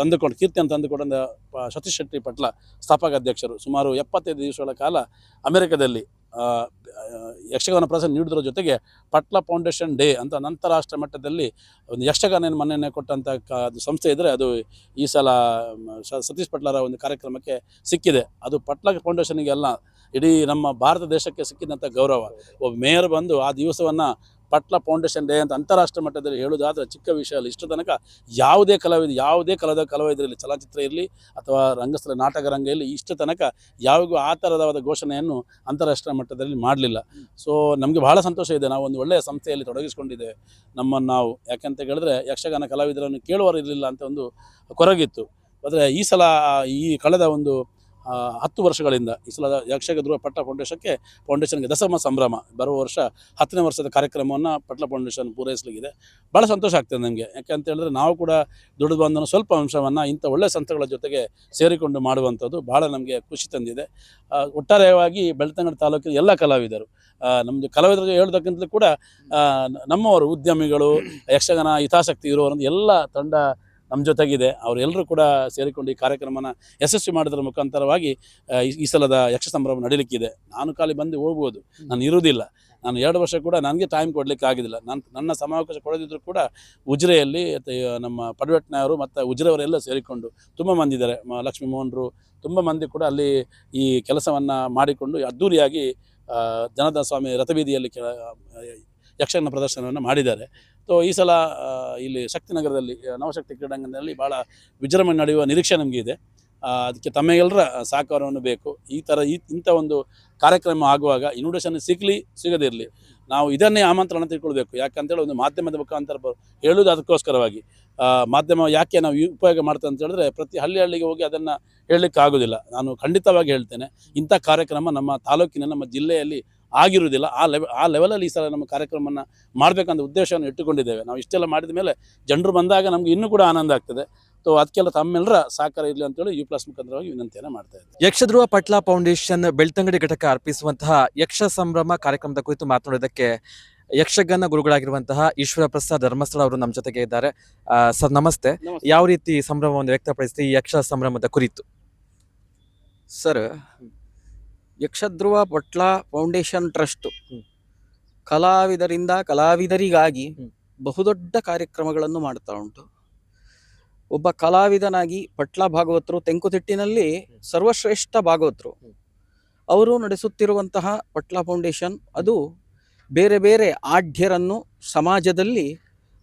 ತಂದುಕೊಂಡು ಕೀರ್ತಿಯನ್ನು ತಂದುಕೊಂಡ ಸತೀಶ್ ಶೆಟ್ಟಿ ಪಟ್ಲ, ಸ್ಥಾಪಕ ಅಧ್ಯಕ್ಷರು ಸುಮಾರು ಎಪ್ಪತ್ತೈದು ದಿವಸಗಳ ಕಾಲ ಅಮೆರಿಕದಲ್ಲಿ ಯಕ್ಷಗಾನ ಪ್ರಶಸ್ತಿ ನೀಡುವುದರ ಜೊತೆಗೆ ಪಟ್ಲ ಫೌಂಡೇಶನ್ ಡೇ ಅಂತ ಅಂತಾರಾಷ್ಟ್ರೀಯ ಮಟ್ಟದಲ್ಲಿ ಒಂದು ಯಕ್ಷಗಾನ ಮನ್ನಣೆ ಕೊಟ್ಟಂಥ ಕ ಸಂಸ್ಥೆ ಇದ್ದರೆ ಅದು ಈ ಸಲ ಸತೀಶ್ ಪಟ್ಲರ ಒಂದು ಕಾರ್ಯಕ್ರಮಕ್ಕೆ ಸಿಕ್ಕಿದೆ. ಅದು ಪಟ್ಲ ಫೌಂಡೇಶನ್ಗೆ ಅಲ್ಲ ಇಡೀ ನಮ್ಮ ಭಾರತ ದೇಶಕ್ಕೆ ಸಿಕ್ಕಿದಂಥ ಗೌರವ. ಒಬ್ಬ ಮೇಯರ್ ಬಂದು ಆ ದಿವಸವನ್ನು ಪಟ್ಲ ಫೌಂಡೇಶನ್ ಡೇ ಅಂತ ಅಂತಾರಾಷ್ಟ್ರೀಯ ಮಟ್ಟದಲ್ಲಿ ಹೇಳೋದಾದ್ರೆ ಚಿಕ್ಕ ವಿಷಯ ಅಲ್ಲ ಇಷ್ಟು ತನಕ ಯಾವುದೇ ಕಲಾವಿದ, ಯಾವುದೇ ಕಲಾದ ಕಲಾವಿದರಲ್ಲಿ ಚಲನಚಿತ್ರ ಇರಲಿ ಅಥವಾ ರಂಗಸ್ಥಳ, ನಾಟಕ ರಂಗ ಇರಲಿ ಇಷ್ಟು ತನಕ ಯಾವಾಗೂ ಆ ಥರದವಾದ ಘೋಷಣೆಯನ್ನು ಅಂತಾರಾಷ್ಟ್ರೀಯ ಮಟ್ಟದಲ್ಲಿ ಮಾಡಲಿಲ್ಲ. ಸೊ ನಮಗೆ ಬಹಳ ಸಂತೋಷ ಇದೆ. ನಾವು ಒಂದು ಒಳ್ಳೆಯ ಸಂಸ್ಥೆಯಲ್ಲಿ ತೊಡಗಿಸಿಕೊಂಡಿದ್ದೇವೆ. ನಮ್ಮನ್ನು ನಾವು ಯಾಕಂತ ಹೇಳಿದ್ರೆ ಯಕ್ಷಗಾನ ಕಲಾವಿದರನ್ನು ಕೇಳುವರು ಇರಲಿಲ್ಲ ಅಂತ ಒಂದು ಕೊರಗಿತ್ತು. ಆದರೆ ಈ ಸಲ ಈ ಕಳೆದ ಒಂದು ಹತ್ತು ವರ್ಷಗಳಿಂದ ಈ ಸಲ ಧ್ರುವ ಪಟ್ಟ ಫೌಂಡೇಶನ್ಗೆ ಫೌಂಡೇಶನ್ಗೆ ದಸಮ ಸಂಭ್ರಮ. ಬರುವ ವರ್ಷ ಹತ್ತನೇ ವರ್ಷದ ಕಾರ್ಯಕ್ರಮವನ್ನು ಪಟ್ಲ ಫೌಂಡೇಶನ್ ಪೂರೈಸಲಿಗಿದೆ. ಭಾಳ ಸಂತೋಷ ಆಗ್ತದೆ ನನಗೆ ಯಾಕಂತ ಹೇಳಿದ್ರೆ ನಾವು ಕೂಡ ದುಡಿದು ಬಂದ ಸ್ವಲ್ಪ ಅಂಶವನ್ನು ಇಂಥ ಒಳ್ಳೆಯ ಸಂಸ್ಥೆಗಳ ಜೊತೆಗೆ ಸೇರಿಕೊಂಡು ಮಾಡುವಂಥದ್ದು ಭಾಳ ನಮಗೆ ಖುಷಿ ತಂದಿದೆ. ಒಟ್ಟಾರೆಯಾಗಿ ಬೆಳ್ತಂಗಡಿ ತಾಲೂಕಿನ ಎಲ್ಲ ಕಲಾವಿದರು ನಮ್ಮದು ಕಲಾವಿದರು ಹೇಳೋದಕ್ಕಿಂತಲೂ ಕೂಡ ನಮ್ಮವರು ಉದ್ಯಮಿಗಳು, ಯಕ್ಷಗಾನ ಹಿತಾಸಕ್ತಿ ಇರುವವರೊಂದು ಎಲ್ಲ ತಂಡ ನಮ್ಮ ಜೊತೆಗಿದೆ. ಅವರೆಲ್ಲರೂ ಕೂಡ ಸೇರಿಕೊಂಡು ಈ ಕಾರ್ಯಕ್ರಮನ ಯಶಸ್ವಿ ಮಾಡಿದ್ರ ಮುಖಾಂತರವಾಗಿ ಈ- ಸಲದ ಯಕ್ಷ ಸಂಭ್ರಮ ನಡೀಲಿಕ್ಕಿದೆ. ನಾನು ಖಾಲಿ ಬಂದು ಹೋಗ್ಬೋದು. ನಾನು ಇರುವುದಿಲ್ಲ ನಾನು ಎರಡು ವರ್ಷ ಕೂಡ ನನಗೆ ಟೈಮ್ ಕೊಡಲಿಕ್ಕೆ ಆಗಿದ್ದಿಲ್ಲ ನಾನು ನನ್ನ ಸಮಾವಕಾಶ ಕೊಡದಿದ್ದರೂ ಕೂಡ ಉಜಿರೆಯಲ್ಲಿ ನಮ್ಮ ಪಡ್ವೆಟ್ನವರು ಮತ್ತು ಉಜಿರೆಯವರೆಲ್ಲ ಸೇರಿಕೊಂಡು ತುಂಬ ಮಂದಿ ಇದ್ದಾರೆ ಮ- ಲಕ್ಷ್ಮೀ ಮೋಹನ್ರು ತುಂಬ ಮಂದಿ ಕೂಡ ಅಲ್ಲಿ ಈ ಕೆಲಸವನ್ನು ಮಾಡಿಕೊಂಡು ಅದ್ದೂರಿಯಾಗಿ ಜನದ ಸ್ವಾಮಿ ರಥಬೀದಿಯಲ್ಲಿ ಕೆಲ ಯಕ್ಷಗಾನ ಪ್ರದರ್ಶನವನ್ನು ಮಾಡಿದ್ದಾರೆ. ಸೊ ಈ ಸಲ ಇಲ್ಲಿ ಶಕ್ತಿನಗರದಲ್ಲಿ ನವಶಕ್ತಿ ಕ್ರೀಡಾಂಗಣದಲ್ಲಿ ಭಾಳ ವಿಜೃಂಭಣೆ ನಡೆಯುವ ನಿರೀಕ್ಷೆ ನಮಗೆ ಇದೆ ಅದಕ್ಕೆ ತಮ್ಮೆಲ್ಲರ ಸಹಕಾರವನ್ನು ಬೇಕು. ಈ ಥರ ಈ, ಇಂಥ ಒಂದು ಕಾರ್ಯಕ್ರಮ ಆಗುವಾಗ ಇನ್ವಿಟೇಷನ್ ಸಿಗಲಿ ಸಿಗದಿರಲಿ, ನಾವು ಇದನ್ನೇ ಆಮಂತ್ರಣ ತಿಳ್ಕೊಳ್ಬೇಕು. ಯಾಕಂತೇಳಿ ಒಂದು ಮಾಧ್ಯಮದ ಮುಖಾಂತರ ಹೇಳುವುದು ಅದಕ್ಕೋಸ್ಕರವಾಗಿ. ಮಾಧ್ಯಮ ಯಾಕೆ ನಾವು ಉಪಯೋಗ ಮಾಡ್ತೇವೆ ಅಂತ ಹೇಳಿದ್ರೆ, ಪ್ರತಿ ಹಳ್ಳಿ ಹಳ್ಳಿಗೆ ಹೋಗಿ ಅದನ್ನು ಹೇಳಲಿಕ್ಕೆ ಆಗೋದಿಲ್ಲ ನಾನು ಖಂಡಿತವಾಗಿ ಹೇಳ್ತೇನೆ, ಇಂಥ ಕಾರ್ಯಕ್ರಮ ನಮ್ಮ ತಾಲೂಕಿನ, ನಮ್ಮ ಜಿಲ್ಲೆಯಲ್ಲಿ ಆಗಿರುವುದಿಲ್ಲ. ಆ ಲೆವೆ ಆ ಲೆವೆಲಲ್ಲಿ ಈ ಸಲ ನಮ್ಮ ಕಾರ್ಯಕ್ರಮವನ್ನು ಮಾಡಬೇಕಂತ ಉದ್ದೇಶವನ್ನು ಇಟ್ಟುಕೊಂಡಿದ್ದೇವೆ. ನಾವು ಇಷ್ಟೆಲ್ಲ ಮಾಡಿದ ಮೇಲೆ ಜನರು ಬಂದಾಗ ನಮಗೆ ಇನ್ನೂ ಕೂಡ ಆನಂದ ಆಗ್ತದೆ. ಸೊ ಅದಕ್ಕೆಲ್ಲ ತಮ್ಮೆಲ್ಲರ ಸಹಕಾರ ಇರಲಿ ಅಂತೇಳಿ ಯು ಪ್ಲಸ್ ಮುಖಾಂತರವಾಗಿ ವಿನಂತಿಯನ್ನು ಮಾಡ್ತಾ ಇದ್ದೇವೆ ಯಕ್ಷಧ್ರುವ ಪಟ್ಲ ಫೌಂಡೇಶನ್ ಬೆಳ್ತಂಗಡಿ ಘಟಕ ಅರ್ಪಿಸುವಂತಹ ಯಕ್ಷ ಸಂಭ್ರಮ ಕಾರ್ಯಕ್ರಮದ ಕುರಿತು ಮಾತನಾಡೋದಕ್ಕೆ ಯಕ್ಷಗಾನ ಗುರುಗಳಾಗಿರುವಂತಹ ಈಶ್ವರ ಪ್ರಸಾದ್ ಧರ್ಮಸ್ಥಳ ಅವರು ನಮ್ಮ ಜೊತೆಗೆ ಇದ್ದಾರೆ. ಆ, ಸರ್ ನಮಸ್ತೆ. ಯಾವ ರೀತಿ ಸಂಭ್ರಮವನ್ನು ವ್ಯಕ್ತಪಡಿಸ್ತೀವಿ ಈ ಯಕ್ಷ ಸಂಭ್ರಮದ ಕುರಿತು? Sir Yakshadhruva Patla foundation trust. ಕಲಾವಿದರಿಂದ ಕಲಾವಿದರಿಗಾಗಿ. ಬಹುದೊಡ್ಡ ಕಾರ್ಯಕ್ರಮಗಳನ್ನು ಮಾಡ್ತಾ ಉಂಟು. ಒಬ್ಬ ಕಲಾವಿದನಾಗಿ ಪಟ್ಲ ಭಾಗವತರು ತೆಂಕುತಿಟ್ಟಿನಲ್ಲಿ ಸರ್ವಶ್ರೇಷ್ಠ ಭಾಗವತರು. ಅವರು ನಡೆಸುತ್ತಿರುವಂತಹ ಪಟ್ಲ ಫೌಂಡೇಶನ್ ಅದು ಬೇರೆ ಬೇರೆ ಆಢ್ಯರನ್ನು ಸಮಾಜದಲ್ಲಿ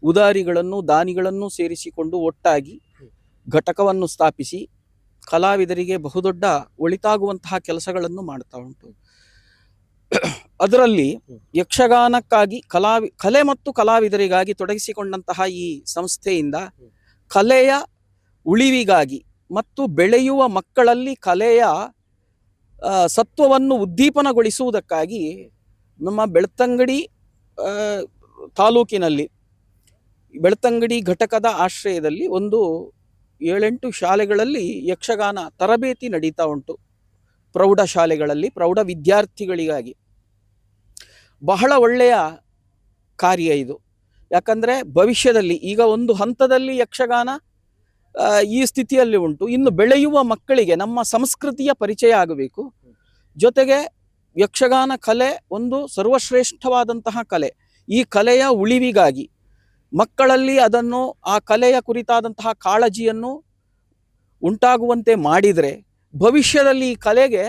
ಉದಾರಿಗಳನ್ನು ದಾನಿಗಳನ್ನು ಸೇರಿಸಿಕೊಂಡು ಒಟ್ಟಾಗಿ ಘಟಕವನ್ನು ಸ್ಥಾಪಿಸಿ ಕಲಾವಿದರಿಗೆ ಬಹುದೊಡ್ಡ ಒಳಿತಾಗುವಂತಹ ಕೆಲಸಗಳನ್ನು ಮಾಡ್ತಾ ಉಂಟು. ಅದರಲ್ಲಿ ಯಕ್ಷಗಾನಕ್ಕಾಗಿ ಕಲಾವಿ, ಕಲೆ ಮತ್ತು ಕಲಾವಿದರಿಗಾಗಿ ತೊಡಗಿಸಿಕೊಂಡಂತಹ ಈ ಸಂಸ್ಥೆಯಿಂದ ಕಲೆಯ ಉಳಿವಿಗಾಗಿ ಮತ್ತು ಬೆಳೆಯುವ ಮಕ್ಕಳಲ್ಲಿ ಕಲೆಯ ಸತ್ವವನ್ನು ಉದ್ದೀಪನಗೊಳಿಸುವುದಕ್ಕಾಗಿ ನಮ್ಮ ಬೆಳ್ತಂಗಡಿ ತಾಲೂಕಿನಲ್ಲಿ, ಬೆಳ್ತಂಗಡಿ ಘಟಕದ ಆಶ್ರಯದಲ್ಲಿ ಒಂದು ಏಳೆಂಟು ಶಾಲೆಗಳಲ್ಲಿ ಯಕ್ಷಗಾನ ತರಬೇತಿ ನಡೀತಾ ಉಂಟು. ಪ್ರೌಢ ಶಾಲೆಗಳಲ್ಲಿ ಪ್ರೌಢ ವಿದ್ಯಾರ್ಥಿಗಳಿಗಾಗಿ. ಬಹಳ ಒಳ್ಳೆಯ ಕಾರ್ಯ ಇದು. ಯಾಕಂದರೆ ಭವಿಷ್ಯದಲ್ಲಿ ಈಗ ಒಂದು ಹಂತದಲ್ಲಿ ಯಕ್ಷಗಾನ ಈ ಸ್ಥಿತಿಯಲ್ಲಿ ಉಂಟು. ಇನ್ನು ಬೆಳೆಯುವ ಮಕ್ಕಳಿಗೆ ನಮ್ಮ ಸಂಸ್ಕೃತಿಯ ಪರಿಚಯ ಆಗಬೇಕು. ಜೊತೆಗೆ ಯಕ್ಷಗಾನ ಕಲೆ ಒಂದು ಸರ್ವಶ್ರೇಷ್ಠವಾದಂತಹ ಕಲೆ. ಈ ಕಲೆಯ ಉಳಿವಿಗಾಗಿ ಮಕ್ಕಳಲ್ಲಿ ಅದನ್ನು, ಆ ಕಲೆಯ ಕುರಿತಾದಂತಹ ಕಾಳಜಿಯನ್ನು ಉಂಟಾಗುವಂತೆ ಮಾಡಿದರೆ ಭವಿಷ್ಯದಲ್ಲಿ ಈ ಕಲೆಗೆ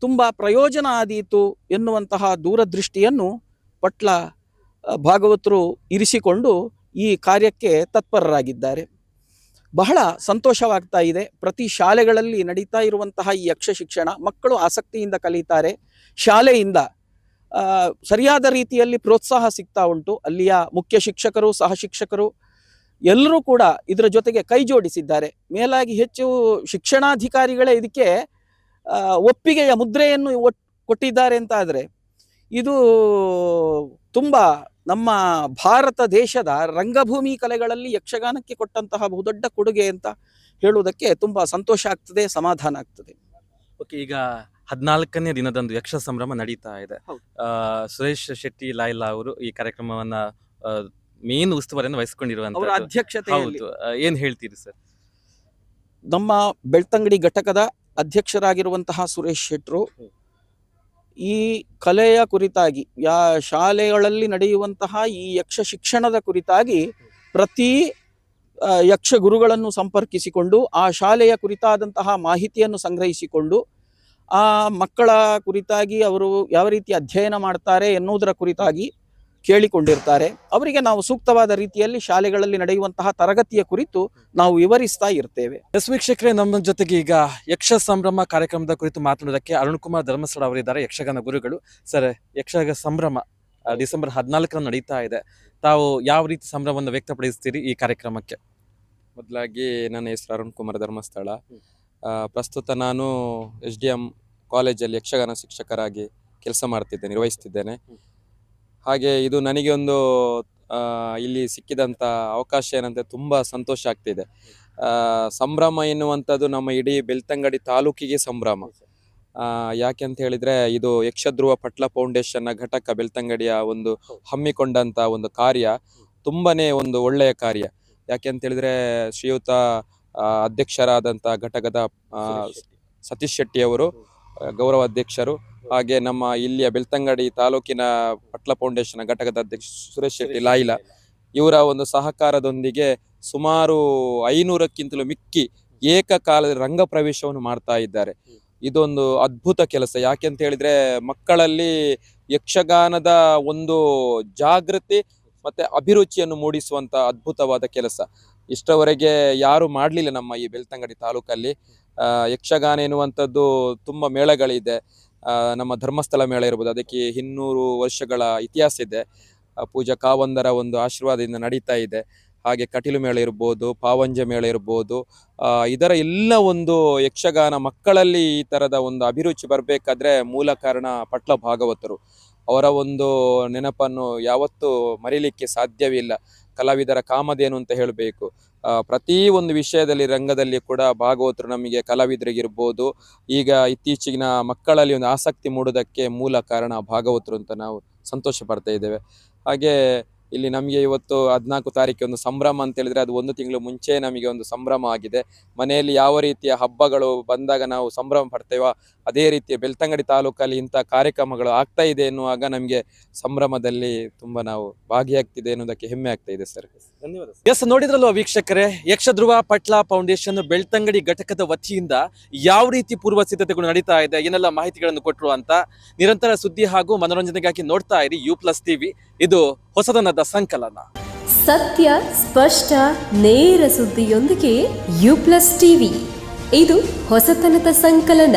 ತುಂಬ ಪ್ರಯೋಜನ ಆದೀತು ಎನ್ನುವಂತಹ ದೂರದೃಷ್ಟಿಯನ್ನು ಪಟ್ಲ ಭಾಗವತರು ಇರಿಸಿಕೊಂಡು ಈ ಕಾರ್ಯಕ್ಕೆ ತತ್ಪರರಾಗಿದ್ದಾರೆ. ಬಹಳ ಸಂತೋಷವಾಗ್ತಾ ಇದೆ. ಪ್ರತಿ ಶಾಲೆಗಳಲ್ಲಿ ನಡೀತಾ ಇರುವಂತಹ ಈ ಯಕ್ಷ ಶಿಕ್ಷಣ ಮಕ್ಕಳು ಆಸಕ್ತಿಯಿಂದ ಕಲಿತಾರೆ. ಶಾಲೆಯಿಂದ ಸರಿಯಾದ ರೀತಿಯಲ್ಲಿ ಪ್ರೋತ್ಸಾಹ ಸಿಗ್ತಾ ಉಂಟು. ಅಲ್ಲಿಯ ಮುಖ್ಯ ಶಿಕ್ಷಕರು, ಸಹ ಶಿಕ್ಷಕರು ಎಲ್ಲರೂ ಕೂಡ ಇದರ ಜೊತೆಗೆ ಕೈ ಜೋಡಿಸಿದ್ದಾರೆ. ಮೇಲಾಗಿ ಹೆಚ್ಚು ಶಿಕ್ಷಣಾಧಿಕಾರಿಗಳೇ ಇದಕ್ಕೆ ಒಪ್ಪಿಗೆಯ ಮುದ್ರೆಯನ್ನು ಕೊಟ್ಟಿದ್ದಾರೆ ಅಂತ ಆದರೆ ಇದು ತುಂಬ ನಮ್ಮ ಭಾರತ ದೇಶದ ರಂಗಭೂಮಿ ಕಲೆಗಳಲ್ಲಿ ಯಕ್ಷಗಾನಕ್ಕೆ ಕೊಟ್ಟಂತಹ ಬಹುದೊಡ್ಡ ಕೊಡುಗೆ ಅಂತ ಹೇಳುವುದಕ್ಕೆ ತುಂಬ ಸಂತೋಷ ಆಗ್ತದೆ, ಸಮಾಧಾನ ಆಗ್ತದೆ. ಓಕೆ, ಈಗ ಹದಿನಾಲ್ಕನೇ ದಿನದಂದು ಯಕ್ಷ ಸಂಭ್ರಮ ನಡೀತಾ ಇದೆ. ಆ, ಸುರೇಶ್ ಶೆಟ್ಟಿ ಲಾಯ್ಲಾ ಅವರು ಈ ಕಾರ್ಯಕ್ರಮವನ್ನ ಮೇನ್ ಉಸ್ತುವಾರಿಯನ್ನು ಅವರ ವಹಿಸಿಕೊಂಡಿರುವಂತ ಅಧ್ಯಕ್ಷತೆಯಲ್ಲಿ. ಹೌದು. ಆ, ಏನ್ ಹೇಳ್ತೀರಿ ಸರ್? ನಮ್ಮ ಬೆಳ್ತಂಗಡಿ ಘಟಕದ ಅಧ್ಯಕ್ಷರಾಗಿರುವಂತಹ ಸುರೇಶ್ ಶೆಟ್ರು ಈ ಕಲೆಯ ಕುರಿತಾಗಿ ಯಾ ಶಾಲೆಗಳಲ್ಲಿ ನಡೆಯುವಂತಹ ಈ ಯಕ್ಷ ಶಿಕ್ಷಣದ ಕುರಿತಾಗಿ ಪ್ರತಿ ಆ, ಯಕ್ಷ ಗುರುಗಳನ್ನು ಸಂಪರ್ಕಿಸಿಕೊಂಡು ಆ ಶಾಲೆಯ ಕುರಿತಾದಂತಹ ಮಾಹಿತಿಯನ್ನು ಸಂಗ್ರಹಿಸಿಕೊಂಡು ಆ ಮಕ್ಕಳ ಕುರಿತಾಗಿ ಅವರು ಯಾವ ರೀತಿ ಅಧ್ಯಯನ ಮಾಡ್ತಾರೆ ಎನ್ನುವುದರ ಕುರಿತಾಗಿ ಕೇಳಿಕೊಂಡಿರ್ತಾರೆ. ಅವರಿಗೆ ನಾವು ಸೂಕ್ತವಾದ ರೀತಿಯಲ್ಲಿ ಶಾಲೆಗಳಲ್ಲಿ ನಡೆಯುವಂತಹ ತರಗತಿಯ ಕುರಿತು ನಾವು ವಿವರಿಸ್ತಾ ಇರ್ತೇವೆ. ಎಸ್ ವೀಕ್ಷಕರೇ ನಮ್ಮ ಜೊತೆಗೆ ಈಗ ಯಕ್ಷ ಸಂಭ್ರಮ ಕಾರ್ಯಕ್ರಮದ ಕುರಿತು ಮಾತನಾಡೋದಕ್ಕೆ ಅರುಣ್ ಕುಮಾರ್ ಧರ್ಮಸ್ಥಳ ಅವರಿದ್ದಾರೆ ಯಕ್ಷಗಾನ ಗುರುಗಳು. ಸರ್ ಯಕ್ಷಗ ಸಂಭ್ರಮ ಡಿಸೆಂಬರ್ ಹದಿನಾಲ್ಕರ ನಡೀತಾ ಇದೆ. ತಾವು ಯಾವ ರೀತಿ ಸಂಭ್ರಮವನ್ನು ವ್ಯಕ್ತಪಡಿಸ್ತೀರಿ ಈ ಕಾರ್ಯಕ್ರಮಕ್ಕೆ? ಮೊದಲಾಗಿ ನನ್ನ ಹೆಸರು ಅರುಣ್ ಕುಮಾರ್ ಧರ್ಮಸ್ಥಳ ಪ್ರಸ್ತುತ ನಾನು ಎಸ್ ಡಿ ಎಂ ಕಾಲೇಜಲ್ಲಿ ಯಕ್ಷಗಾನ ಶಿಕ್ಷಕರಾಗಿ ಕೆಲಸ ಮಾಡ್ತಿದ್ದೆ, ನಿರ್ವಹಿಸ್ತಿದ್ದೇನೆ. ಹಾಗೆ ಇದು ನನಗೆ ಒಂದು ಇಲ್ಲಿ ಸಿಕ್ಕಿದಂಥ ಅವಕಾಶ ಏನಂತ ತುಂಬ ಸಂತೋಷ ಆಗ್ತಿದೆ. ಸಂಭ್ರಮ ಎನ್ನುವಂಥದ್ದು ನಮ್ಮ ಇಡೀ ಬೆಳ್ತಂಗಡಿ ತಾಲೂಕಿಗೆ ಸಂಭ್ರಮ. ಯಾಕೆ ಅಂತ ಹೇಳಿದ್ರೆ ಇದು ಯಕ್ಷಧ್ರುವ ಪಟ್ಲ ಫೌಂಡೇಶನ್ನ ಘಟಕ ಬೆಳ್ತಂಗಡಿಯ ಒಂದು ಹಮ್ಮಿಕೊಂಡಂಥ ಒಂದು ಕಾರ್ಯ, ತುಂಬನೇ ಒಂದು ಒಳ್ಳೆಯ ಕಾರ್ಯ. ಯಾಕೆ ಅಂತ ಹೇಳಿದ್ರೆ ಶ್ರೀಯುತ ಅಧ್ಯಕ್ಷರಾದಂಥ ಘಟಕದ ಆ, ಸತೀಶ್ ಶೆಟ್ಟಿ. ಅವರು ಆ, ಗೌರವ ಅಧ್ಯಕ್ಷರು ಹಾಗೆ ನಮ್ಮ ಇಲ್ಲಿಯ ಬೆಳ್ತಂಗಡಿ ತಾಲೂಕಿನ ಪಟ್ಲ ಫೌಂಡೇಶನ್ ಘಟಕದ ಅಧ್ಯಕ್ಷ ಸುರೇಶ್ ಶೆಟ್ಟಿ ಲಾಯಿಲ. ಇವರ ಒಂದು ಸಹಕಾರದೊಂದಿಗೆ ಸುಮಾರು ಐನೂರಕ್ಕಿಂತಲೂ ಮಿಕ್ಕಿ ಏಕಕಾಲದ ರಂಗ ಪ್ರವೇಶವನ್ನು ಮಾಡ್ತಾ ಇದ್ದಾರೆ. ಇದೊಂದು ಅದ್ಭುತ ಕೆಲಸ. ಯಾಕೆ ಅಂತ ಹೇಳಿದ್ರೆ ಮಕ್ಕಳಲ್ಲಿ ಯಕ್ಷಗಾನದ ಒಂದು ಜಾಗೃತಿ ಮತ್ತೆ ಅಭಿರುಚಿಯನ್ನು ಮೂಡಿಸುವಂತ ಅದ್ಭುತವಾದ ಕೆಲಸ. ಇಷ್ಟವರೆಗೆ ಯಾರು ಮಾಡಲಿಲ್ಲ ನಮ್ಮ ಈ ಬೆಳ್ತಂಗಡಿ ತಾಲೂಕಲ್ಲಿ. ಯಕ್ಷಗಾನ ಎನ್ನುವಂಥದ್ದು ತುಂಬ ಮೇಳಗಳಿದೆ. ನಮ್ಮ ಧರ್ಮಸ್ಥಳ ಮೇಳ ಇರ್ಬೋದು. ಅದಕ್ಕೆ ಇನ್ನೂರು ವರ್ಷಗಳ ಇತಿಹಾಸ ಇದೆ. ಪೂಜಾ ಕಾವಂದರ ಒಂದು ಆಶೀರ್ವಾದದಿಂದ ನಡೀತಾ ಇದೆ. ಹಾಗೆ ಕಟೀಲು ಮೇಳ ಇರ್ಬೋದು, ಪಾವಂಜ ಮೇಳ ಇರ್ಬೋದು. ಇದರ ಎಲ್ಲ ಒಂದು ಯಕ್ಷಗಾನ ಮಕ್ಕಳಲ್ಲಿ ಈ ಥರದ ಒಂದು ಅಭಿರುಚಿ ಬರಬೇಕಾದ್ರೆ ಮೂಲ ಕಾರಣ ಪಟ್ಲ ಭಾಗವತರು ಅವರ ಒಂದು ನೆನಪನ್ನು ಯಾವತ್ತೂ ಮರೀಲಿಕ್ಕೆ ಸಾಧ್ಯವಿಲ್ಲ ಕಲಾವಿದರ ಕಾಮಧೇನು ಅಂತ ಹೇಳಬೇಕು. ಪ್ರತಿ ಒಂದು ವಿಷಯದಲ್ಲಿ, ರಂಗದಲ್ಲಿ ಕೂಡ ಭಾಗವತರು ನಮಗೆ ಕಲಾವಿದರಿಗಿರ್ಬೋದು. ಈಗ ಇತ್ತೀಚಿನ ಮಕ್ಕಳಲ್ಲಿ ಒಂದು ಆಸಕ್ತಿ ಮೂಡೋದಕ್ಕೆ ಮೂಲ ಕಾರಣ ಭಾಗವತರು ಅಂತ ನಾವು ಸಂತೋಷ ಪಡ್ತಾ ಇದ್ದೇವೆ. ಹಾಗೆ ಇಲ್ಲಿ ನಮಗೆ ಇವತ್ತು ಹದಿನಾಲ್ಕು ತಾರೀಕಿಗೆ ಒಂದು ಸಂಭ್ರಮ ಅಂತ ಹೇಳಿದ್ರೆ ಅದು ಒಂದು ತಿಂಗಳು ಮುಂಚೆ ನಮಗೆ ಒಂದು ಸಂಭ್ರಮ ಆಗಿದೆ. ಮನೆಯಲ್ಲಿ ಯಾವ ರೀತಿಯ ಹಬ್ಬಗಳು ಬಂದಾಗ ನಾವು ಸಂಭ್ರಮ ಪಡ್ತೇವೋ ಅದೇ ರೀತಿ ಬೆಳ್ತಂಗಡಿ ತಾಲೂಕಲ್ಲಿ ಇಂಥ ಕಾರ್ಯಕ್ರಮಗಳು ಆಗ್ತಾ ಇದೆ ಎನ್ನುವಾಗ ನಮಗೆ ಸಂಭ್ರಮದಲ್ಲಿ ತುಂಬಾ ನಾವು ಭಾಗಿಯಾಗ್ತಿದೆ ಅನ್ನೋದಕ್ಕೆ ಹೆಮ್ಮೆ ಆಗ್ತಾ ಇದೆ ಸರ್. ಧನ್ಯವಾದ ಎಸ್ ನೋಡಿದ್ರಲ್ವ ವೀಕ್ಷಕರೇ ಯಕ್ಷಧ್ರುವ ಪಟ್ಲ ಫೌಂಡೇಶನ್ ಬೆಳ್ತಂಗಡಿ ಘಟಕದ ವತಿಯಿಂದ ಯಾವ ರೀತಿ ಪೂರ್ವ ಸಿದ್ಧತೆಗಳು ನಡೀತಾ ಇದೆ ಏನೆಲ್ಲ ಮಾಹಿತಿಗಳನ್ನು ಕೊಟ್ಟರು ಅಂತ ನಿರಂತರ ಸುದ್ದಿ ಹಾಗೂ ಮನೋರಂಜನೆಗಾಗಿ ನೋಡ್ತಾ ಇರಿ ಯು ಪ್ಲಸ್ ಟಿವಿ. ಇದು ಹೊಸದನದ ಸಂಕಲನ. ಸತ್ಯ ಸ್ಪಷ್ಟ ನೇರ ಸುದ್ದಿಯೊಂದಿಗೆ ಯು ಪ್ಲಸ್ ಟಿವಿ. ಇದು ಹೊಸತನದ ಸಂಕಲನ.